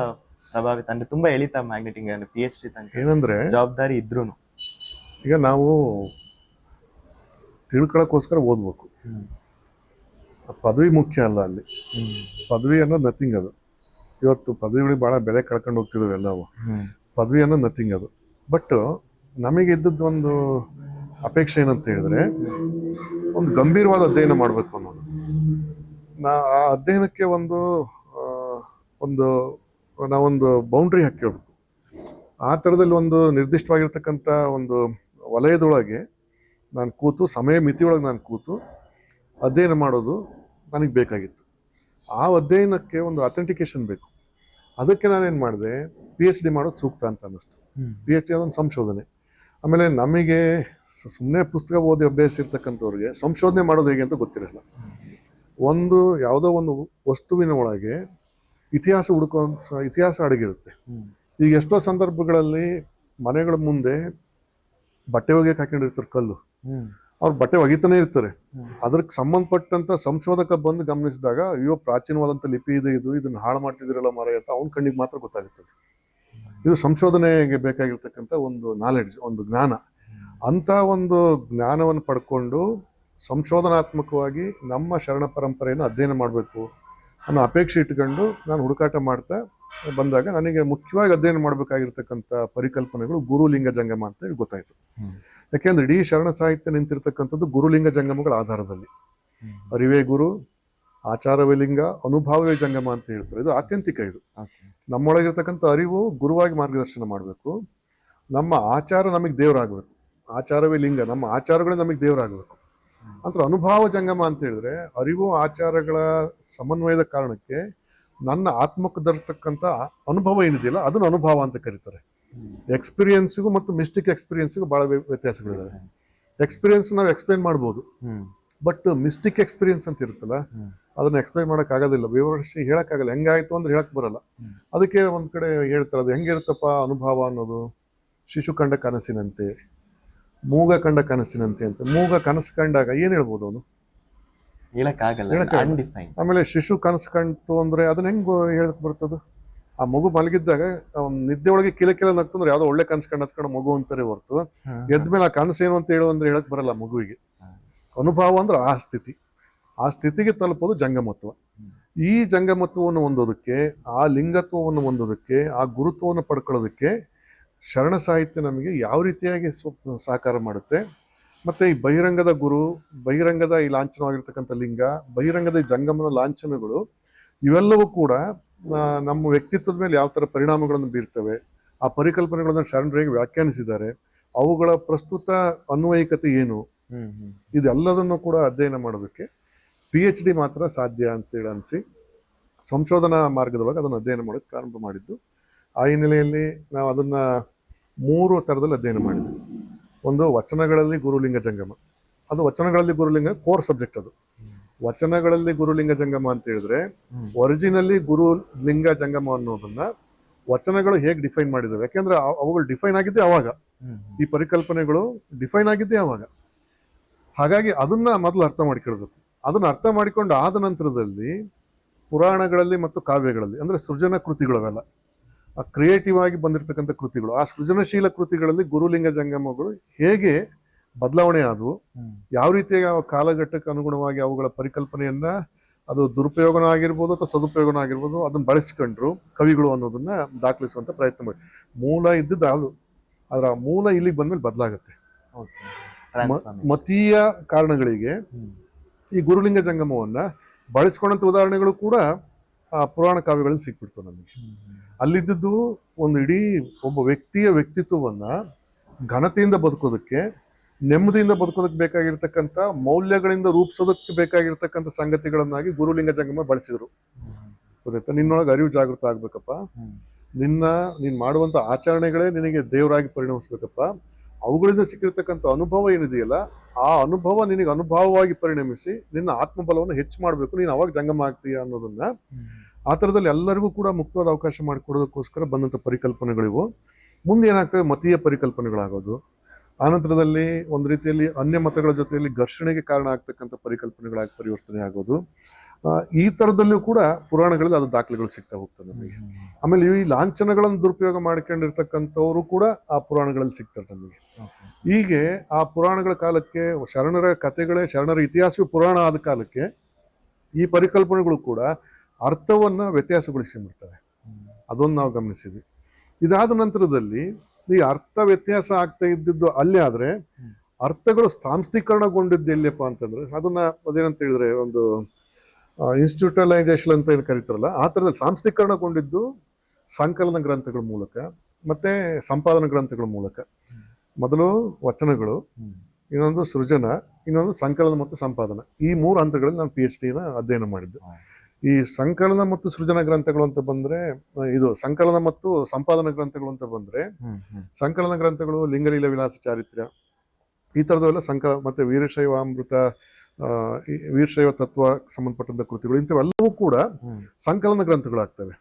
ಪ್ರಭಾವಿತ ಅಂದ್ರೆ ತುಂಬಾ ಎಳಿತಾ ಮ್ಯಾಗ್ನೆಟಿಂಗ್ ಅಂದ್ರೆ ಪಿ ಎಚ್ ಡಿ ತನಕ ಏನಂದ್ರೆ ಜವಾಬ್ದಾರಿ ಇದ್ರು ಈಗ ನಾವು ತಿಳ್ಕೊಳಕ್ಕೋಸ್ಕರ ಓದ್ಬೇಕು. ಆ ಪದವಿ ಮುಖ್ಯ ಅಲ್ಲ ಅಲ್ಲಿ. ಪದವಿ ಅನ್ನೋದು ನಥಿಂಗ್ ಅದು. ಇವತ್ತು ಪದವಿಗಳಿಗೆ ಭಾಳ ಬೆಲೆ ಕಳ್ಕೊಂಡು ಹೋಗ್ತಿದ್ದಾವೆ ಎಲ್ಲವೂ. ಪದವಿ ಅನ್ನೋದು ನಥಿಂಗ್ ಅದು. ಬಟ್ ನಮಗೆ ಇದ್ದದ್ದು ಒಂದು ಅಪೇಕ್ಷೆ ಏನಂತ ಹೇಳಿದ್ರೆ, ಒಂದು ಗಂಭೀರವಾದ ಅಧ್ಯಯನ ಮಾಡಬೇಕು ಅನ್ನೋದು. ನಾ ಆ ಅಧ್ಯಯನಕ್ಕೆ ಒಂದು ಒಂದು ನಾವೊಂದು ಬೌಂಡ್ರಿ ಹಾಕಿರ್ಬೇಕು ಆ ಥರದಲ್ಲಿ ಒಂದು ನಿರ್ದಿಷ್ಟವಾಗಿರ್ತಕ್ಕಂಥ ಒಂದು ವಲಯದೊಳಗೆ ನಾನು ಕೂತು, ಸಮಯ ಮಿತಿಯೊಳಗೆ ನಾನು ಕೂತು ಅಧ್ಯಯನ ಮಾಡೋದು ನನಗೆ ಬೇಕಾಗಿತ್ತು. ಆ ಅಧ್ಯಯನಕ್ಕೆ ಒಂದು ಅಥೆಂಟಿಕೇಶನ್ ಬೇಕು. ಅದಕ್ಕೆ ನಾನೇನು ಮಾಡಿದೆ? ಪಿ ಎಚ್ ಡಿ ಮಾಡೋದು ಸೂಕ್ತ ಅಂತ ಅನ್ನಿಸ್ತು. ಪಿ ಎಚ್ ಡಿ ಅದೊಂದು ಸಂಶೋಧನೆ. ಆಮೇಲೆ ನಮಗೆ ಸುಮ್ಮನೆ ಪುಸ್ತಕ ಓದಿ ಅಭ್ಯಾಸ ಇರ್ತಕ್ಕಂಥವ್ರಿಗೆ ಸಂಶೋಧನೆ ಮಾಡೋದು ಹೇಗೆ ಅಂತ ಗೊತ್ತಿರಲ್ಲ. ಒಂದು ಯಾವುದೋ ಒಂದು ವಸ್ತುವಿನ ಒಳಗೆ ಇತಿಹಾಸ ಹುಡುಕೋ ಇತಿಹಾಸ ಅಡಗಿರುತ್ತೆ. ಈಗ ಎಷ್ಟೋ ಸಂದರ್ಭಗಳಲ್ಲಿ ಮನೆಗಳ ಮುಂದೆ ಬಟ್ಟೆ ಒಗೆಯಕ್ಕೆ ಹಾಕೊಂಡಿರ್ತಾರೆ ಕಲ್ಲು. ಅವ್ರು ಬಟ್ಟೆ ಒಗಿತಾನೆ ಇರ್ತಾರೆ. ಅದಕ್ಕೆ ಸಂಬಂಧಪಟ್ಟಂತ ಸಂಶೋಧಕ ಬಂದು ಗಮನಿಸಿದಾಗ ಅಯ್ಯೋ ಪ್ರಾಚೀನವಾದಂಥ ಲಿಪಿ ಇದೆ ಇದು ಇದನ್ನ ಹಾಳು ಮಾಡ್ತಿದಿರಲ್ಲ ಮರ ಅಂತ ಅವ್ನ ಕಣ್ಣಿಗೆ ಮಾತ್ರ ಗೊತ್ತಾಗುತ್ತದೆ. ಇದು ಸಂಶೋಧನೆಗೆ ಬೇಕಾಗಿರ್ತಕ್ಕಂಥ ಒಂದು ನಾಲೆಡ್ಜ್ ಒಂದು ಜ್ಞಾನ. ಅಂತ ಒಂದು ಜ್ಞಾನವನ್ನು ಪಡ್ಕೊಂಡು ಸಂಶೋಧನಾತ್ಮಕವಾಗಿ ನಮ್ಮ ಶರಣ ಪರಂಪರೆಯನ್ನು ಅಧ್ಯಯನ ಮಾಡಬೇಕು ಅನ್ನೋ ಅಪೇಕ್ಷೆ ಇಟ್ಕೊಂಡು ನಾನು ಹುಡುಕಾಟ ಮಾಡ್ತಾ ಬಂದಾಗ ನನಗೆ ಮುಖ್ಯವಾಗಿ ಅಧ್ಯಯನ ಮಾಡಬೇಕಾಗಿರ್ತಕ್ಕಂಥ ಪರಿಕಲ್ಪನೆಗಳು ಗುರುಲಿಂಗ ಜಂಗಮ ಅಂತ ಹೇಳಿ ಗೊತ್ತಾಯ್ತು. ಯಾಕೆಂದ್ರೆ ಇಡೀ ಶರಣ ಸಾಹಿತ್ಯ ನಿಂತಿರ್ತಕ್ಕಂಥದ್ದು ಗುರುಲಿಂಗ ಜಂಗಮಗಳ ಆಧಾರದಲ್ಲಿ. ಅರಿವೇ ಗುರು ಆಚಾರವೇ ಲಿಂಗ ಅನುಭಾವವೇ ಜಂಗಮ ಅಂತ ಹೇಳ್ತಾರೆ. ಇದು ಆತ್ಯಂತಿಕ ಇದು. ನಮ್ಮೊಳಗಿರ್ತಕ್ಕಂಥ ಅರಿವು ಗುರುವಾಗಿ ಮಾರ್ಗದರ್ಶನ ಮಾಡಬೇಕು. ನಮ್ಮ ಆಚಾರ ನಮಗೆ ದೇವರಾಗಬೇಕು ಆಚಾರವೇ ಲಿಂಗ ನಮ್ಮ ಆಚಾರಗಳೇ ನಮಗೆ ದೇವರಾಗಬೇಕು ಅಂತ ಅನುಭವ ಜಂಗಮ ಅಂತ ಹೇಳಿದ್ರೆ ಅರಿವು ಆಚಾರಗಳ ಸಮನ್ವಯದ ಕಾರಣಕ್ಕೆ ನನ್ನ ಆತ್ಮಕ್ಕೆ ಆತ್ಮಕ್ಕದರ್ತಕ್ಕಂಥ ಅನುಭವ ಏನಿದೆಯಲ್ಲ ಅದನ್ನು ಅನುಭವ ಅಂತ ಕರೀತಾರೆ. ಎಕ್ಸ್ಪೀರಿಯನ್ಸಿಗೂ ಮತ್ತು ಮಿಸ್ಟಿಕ್ ಎಕ್ಸ್ಪೀರಿಯನ್ಸ್ಗೂ ಭಾಳ ವ್ಯತ್ಯಾಸಗಳಿದಾವೆ. ಎಕ್ಸ್ಪೀರಿಯನ್ಸ್ ನಾವು ಎಕ್ಸ್ಪ್ಲೈನ್ ಮಾಡ್ಬೋದು. ಬಟ್ ಮಿಸ್ಟಿಕ್ ಎಕ್ಸ್ಪೀರಿಯನ್ಸ್ ಅಂತ ಇರುತ್ತಲ್ಲ. ಅದನ್ನ ಎಕ್ಸ್ಪ್ಲೈನ್ ಆಗೋದಿಲ್ಲ ವಿವರಿಸಿ ಹೇಳಕ್ಕಾಗಲ್ಲ. ಹೆಂಗಾಯ್ತು ಅಂದ್ರೆ ಹೇಳಕ್ ಬರಲ್ಲ. ಅದಕ್ಕೆ ಒಂದ್ ಕಡೆ ಹೇಳ್ತಾರೆ ಅದು ಹೆಂಗಿರುತ್ತಪ್ಪ ಅನುಭವ ಅನ್ನೋದು? ಶಿಶು ಕಂಡ ಕನಸಿನಂತೆ ಮೂಗ ಕಂಡ ಕನಸಿನಂತೆ ಅಂತ. ಮೂಗ ಕನಸು ಕಂಡಾಗ ಏನ್ ಹೇಳ್ಬೋದು ಅವನು? ಹೇಳಕ್ಕಾಗಲ್ಲ ಆಮೇಲೆ ಶಿಶು ಕನಸು ಕಂಡ್ತು ಅಂದ್ರೆ ಅದನ್ನ ಹೆಂಗ್ ಹೇಳಕ್ ಬರ್ತದ ಆ ಮಗು ಮಲಗಿದ್ದಾಗ ನಿದ್ದೆ ಒಳಗೆ ಕಿಲ ಕಿಲ ನಗ್ತಂದ್ರೆ ಯಾವ್ದೋ ಒಳ್ಳೆ ಕನಸು ಕಂಡು ಹತ್ಕೊಂಡು ಮಗು ಅಂತಾರೆ ಹೊರತು. ಎದ್ಮೇಲೆ ಆ ಕನಸು ಏನು ಅಂತ ಹೇಳು ಅಂದ್ರೆ ಹೇಳಕ್ ಬರಲ್ಲ ಮಗುವಿಗೆ. ಅನುಭವ ಅಂದ್ರೆ ಆ ಸ್ಥಿತಿ. ಆ ಸ್ಥಿತಿಗೆ ತಲುಪೋದು ಜಂಗಮತ್ವ. ಈ ಜಂಗಮತ್ವವನ್ನು ಹೊಂದೋದಕ್ಕೆ ಆ ಲಿಂಗತ್ವವನ್ನು ಹೊಂದೋದಕ್ಕೆ ಆ ಗುರುತ್ವವನ್ನು ಪಡ್ಕೊಳ್ಳೋದಕ್ಕೆ ಶರಣ ಸಾಹಿತ್ಯ ನಮಗೆ ಯಾವ ರೀತಿಯಾಗಿ ಸಹಕಾರ ಮಾಡುತ್ತೆ? ಮತ್ತೆ ಈ ಬಹಿರಂಗದ ಗುರು ಬಹಿರಂಗದ ಈ ಲಾಂಛನವಾಗಿರ್ತಕ್ಕಂಥ ಲಿಂಗ ಬಹಿರಂಗದ ಈ ಜಂಗಮನ ಲಾಂಛನಗಳು ಇವೆಲ್ಲವೂ ಕೂಡ ನಮ್ಮ ವ್ಯಕ್ತಿತ್ವದ ಮೇಲೆ ಯಾವ ಥರ ಪರಿಣಾಮಗಳನ್ನು ಬೀರ್ತವೆ ಆ ಪರಿಕಲ್ಪನೆಗಳನ್ನು ಶರಣರು ಹೇಗೆ ವ್ಯಾಖ್ಯಾನಿಸಿದ್ದಾರೆ. ಅವುಗಳ ಪ್ರಸ್ತುತ ಅನ್ವಯಿಕತೆ ಏನು? ಇದೆಲ್ಲದನ್ನು ಕೂಡ ಅಧ್ಯಯನ ಮಾಡೋದಕ್ಕೆ ಪಿ ಎಚ್ ಡಿ ಮಾತ್ರ ಸಾಧ್ಯ ಅಂತೇಳಿ ಅನಿಸಿ ಸಂಶೋಧನಾ ಮಾರ್ಗದೊಳಗೆ ಅದನ್ನು ಅಧ್ಯಯನ ಮಾಡೋಕ್ಕೆ ಪ್ರಾರಂಭ ಮಾಡಿದ್ದು. ಆ ಹಿನ್ನೆಲೆಯಲ್ಲಿ ನಾವು ಅದನ್ನು ಮೂರು ಥರದಲ್ಲಿ ಅಧ್ಯಯನ ಮಾಡಿದ್ವಿ. ಒಂದು ವಚನಗಳಲ್ಲಿ ಗುರುಲಿಂಗ ಜಂಗಮ. ಅದು ವಚನಗಳಲ್ಲಿ ಗುರುಲಿಂಗ ಕೋರ್ ಸಬ್ಜೆಕ್ಟ್ ಅದು. ವಚನಗಳಲ್ಲಿ ಗುರುಲಿಂಗ ಜಂಗಮ ಅಂತ ಹೇಳಿದ್ರೆ ಒರಿಜಿನಲ್ಲಿ ಒರಿಜಿನಲಿ ಗುರು ಲಿಂಗ ಜಂಗಮ ಅನ್ನೋದನ್ನ ವಚನಗಳು ಹೇಗೆ ಡಿಫೈನ್ ಮಾಡಿದಾವೆ? ಯಾಕೆಂದ್ರೆ ಅವ್- ಅವುಗಳು ಡಿಫೈನ್ ಆಗಿದ್ದೆ ಅವಾಗ. ಈ ಪರಿಕಲ್ಪನೆಗಳು ಡಿಫೈನ್ ಆಗಿದ್ದೆ ಅವಾಗ. ಹಾಗಾಗಿ ಅದನ್ನ ಮೊದಲು ಅರ್ಥ ಮಾಡ್ಕೊಳ್ಬೇಕು. ಅದನ್ನ ಅರ್ಥ ಮಾಡಿಕೊಂಡು ಆದ ನಂತರದಲ್ಲಿ ಪುರಾಣಗಳಲ್ಲಿ ಮತ್ತು ಕಾವ್ಯಗಳಲ್ಲಿ ಅಂದ್ರೆ ಸೃಜನ ಕೃತಿಗಳು ಅವೆಲ್ಲ ಆ ಕ್ರಿಯೇಟಿವ್ ಆಗಿ ಬಂದಿರತಕ್ಕಂಥ ಕೃತಿಗಳು ಆ ಸೃಜನಶೀಲ ಕೃತಿಗಳಲ್ಲಿ ಗುರುಲಿಂಗ ಜಂಗಮಗಳು ಹೇಗೆ ಬದಲಾವಣೆ ಆದವು. ಯಾವ ರೀತಿಯಾಗಿ ಆ ಕಾಲಘಟ್ಟಕ್ಕೆ ಅನುಗುಣವಾಗಿ ಅವುಗಳ ಪರಿಕಲ್ಪನೆಯನ್ನ ಅದು ದುರುಪಯೋಗನೂ ಆಗಿರ್ಬೋದು ಅಥವಾ ಸದುಪಯೋಗನೂ ಆಗಿರ್ಬೋದು ಅದನ್ನು ಬಳಸ್ಕೊಂಡ್ರು ಕವಿಗಳು ಅನ್ನೋದನ್ನ ದಾಖಲಿಸುವಂತ ಪ್ರಯತ್ನ ಮಾಡಿ. ಮೂಲ ಇದ್ದದ್ದು ಅದು. ಅದರ ಮೂಲ ಇಲ್ಲಿಗೆ ಬಂದ್ಮೇಲೆ ಬದಲಾಗುತ್ತೆ. ಮತೀಯ ಕಾರಣಗಳಿಗೆ ಈ ಗುರುಲಿಂಗ ಜಂಗಮವನ್ನ ಬಳಸ್ಕೊಂಡಂತ ಉದಾಹರಣೆಗಳು ಕೂಡ ಆ ಪುರಾಣ ಕಾವ್ಯಗಳಲ್ಲಿ ಸಿಕ್ಬಿಡ್ತು ನಮಗೆ. ಅಲ್ಲಿದ್ದು ಒಂದು ಇಡೀ ಒಬ್ಬ ವ್ಯಕ್ತಿಯ ವ್ಯಕ್ತಿತ್ವವನ್ನ ಘನತೆಯಿಂದ ಬದುಕೋದಕ್ಕೆ ನೆಮ್ಮದಿಯಿಂದ ಬದುಕೋದಕ್ಕೆ ಬೇಕಾಗಿರ್ತಕ್ಕಂಥ ಮೌಲ್ಯಗಳಿಂದ ರೂಪಿಸೋದಕ್ಕೆ ಬೇಕಾಗಿರ್ತಕ್ಕಂಥ ಸಂಗತಿಗಳನ್ನಾಗಿ ಗುರುಲಿಂಗ ಜಂಗಮ ಬಳಸಿದ್ರು. ಗೊತ್ತಾಯ್ತಾ? ನಿನ್ನೊಳಗೆ ಅರಿವು ಜಾಗೃತ ಆಗ್ಬೇಕಪ್ಪ. ನಿನ್ನ, ನೀನ್ ಮಾಡುವಂತ ಆಚರಣೆಗಳೇ ನಿನಗೆ ದೇವರಾಗಿ ಪರಿಣಮಿಸ್ಬೇಕಪ್ಪ. ಅವುಗಳಿಂದ ಸಿಕ್ಕಿರ್ತಕ್ಕಂಥ ಅನುಭವ ಏನಿದೆಯಲ್ಲ, ಆ ಅನುಭವ ನಿನಗೆ ಅನುಭವವಾಗಿ ಪರಿಣಮಿಸಿ ನಿನ್ನ ಆತ್ಮಬಲವನ್ನು ಹೆಚ್ಚು ಮಾಡಬೇಕು. ನೀನು ಅವಾಗ ಜಂಗಮ ಆಗ್ತೀಯ ಅನ್ನೋದನ್ನ ಆ ಥರದಲ್ಲಿ ಎಲ್ಲರಿಗೂ ಕೂಡ ಮುಕ್ತವಾದ ಅವಕಾಶ ಮಾಡಿಕೊಡೋದಕ್ಕೋಸ್ಕರ ಬಂದಂಥ ಪರಿಕಲ್ಪನೆಗಳಿವು. ಮುಂದೆ ಏನಾಗ್ತದೆ ಮತೀಯ ಪರಿಕಲ್ಪನೆಗಳಾಗೋದು. ಆನಂತರದಲ್ಲಿ ಒಂದು ರೀತಿಯಲ್ಲಿ ಅನ್ಯ ಮತಗಳ ಜೊತೆಯಲ್ಲಿ ಘರ್ಷಣೆಗೆ ಕಾರಣ ಆಗ್ತಕ್ಕಂಥ ಪರಿಕಲ್ಪನೆಗಳಾಗಿ ಪರಿವರ್ತನೆ ಆಗೋದು. ಈ ಥರದಲ್ಲೂ ಕೂಡ ಪುರಾಣಗಳಲ್ಲಿ ಅದು ದಾಖಲೆಗಳು ಸಿಗ್ತಾ ಹೋಗ್ತದೆ ನಮಗೆ. ಆಮೇಲೆ ಈ ಲಾಂಛನಗಳನ್ನು ದುರುಪಯೋಗ ಮಾಡ್ಕೊಂಡಿರ್ತಕ್ಕಂಥವರು ಕೂಡ ಆ ಪುರಾಣಗಳಲ್ಲಿ ಸಿಗ್ತಾರೆ ನಮಗೆ. ಹೀಗೆ ಆ ಪುರಾಣಗಳ ಕಾಲಕ್ಕೆ, ಶರಣರ ಕಥೆಗಳೇ, ಶರಣರ ಇತಿಹಾಸವೇ ಪುರಾಣ ಆದ ಕಾಲಕ್ಕೆ ಈ ಪರಿಕಲ್ಪನೆಗಳು ಕೂಡ ಅರ್ಥವನ್ನು ವ್ಯತ್ಯಾಸಗೊಳಿಸ್ಕೊಂಡ್ಬಿಡ್ತವೆ. ಅದೊಂದು ನಾವು ಗಮನಿಸಿದ್ವಿ. ಇದಾದ ನಂತರದಲ್ಲಿ ಈ ಅರ್ಥ ವ್ಯತ್ಯಾಸ ಆಗ್ತಾ ಇದ್ದಿದ್ದು ಅಲ್ಲೇ ಆದರೆ ಅರ್ಥಗಳು ಸಾಂಸ್ಥೀಕರಣಗೊಂಡಿದ್ದು ಎಲ್ಲಿಯಪ್ಪ ಅಂತಂದ್ರೆ ಅದನ್ನ ಅದೇನಂತ ಹೇಳಿದ್ರೆ ಒಂದು ಇನ್ಸ್ಟಿಟ್ಯೂಟಲೈಸೇಷನ್ ಅಂತ ಏನು ಕರೀತಾರಲ್ಲ, ಆ ಥರದಲ್ಲಿ ಸಾಂಸ್ಥೀಕರಣಗೊಂಡಿದ್ದು ಸಂಕಲನ ಗ್ರಂಥಗಳ ಮೂಲಕ ಮತ್ತೆ ಸಂಪಾದನಾ ಗ್ರಂಥಗಳ ಮೂಲಕ. ಮೊದಲು ವಚನಗಳು, ಇನ್ನೊಂದು ಸೃಜನ, ಇನ್ನೊಂದು ಸಂಕಲನ ಮತ್ತು ಸಂಪಾದನ. ಈ ಮೂರು ಹಂತಗಳಲ್ಲಿ ನಾನು ಪಿ ಎಚ್ ಡಿನ ಅಧ್ಯಯನ ಮಾಡಿದ್ದು. ಈ ಸಂಕಲನ ಮತ್ತು ಸೃಜನ ಗ್ರಂಥಗಳು ಅಂತ ಬಂದ್ರೆ ಇದು ಸಂಕಲನ ಮತ್ತು ಸಂಪಾದನಾ ಗ್ರಂಥಗಳು ಅಂತ ಬಂದ್ರೆ ಸಂಕಲನ ಗ್ರಂಥಗಳು ಲಿಂಗಲೀಲ ವಿಲಾಸ ಚಾರಿತ್ರ್ಯ ಈ ಥರದವೆಲ್ಲ ಸಂಕಲ ಮತ್ತೆ ವೀರಶೈವ ಅಮೃತ ವೀರಶೈವ ತತ್ವ ಸಂಬಂಧಪಟ್ಟಂತ ಕೃತಿಗಳು ಇಂಥವೆಲ್ಲವೂ ಕೂಡ ಸಂಕಲನ ಗ್ರಂಥಗಳಾಗ್ತವೆ.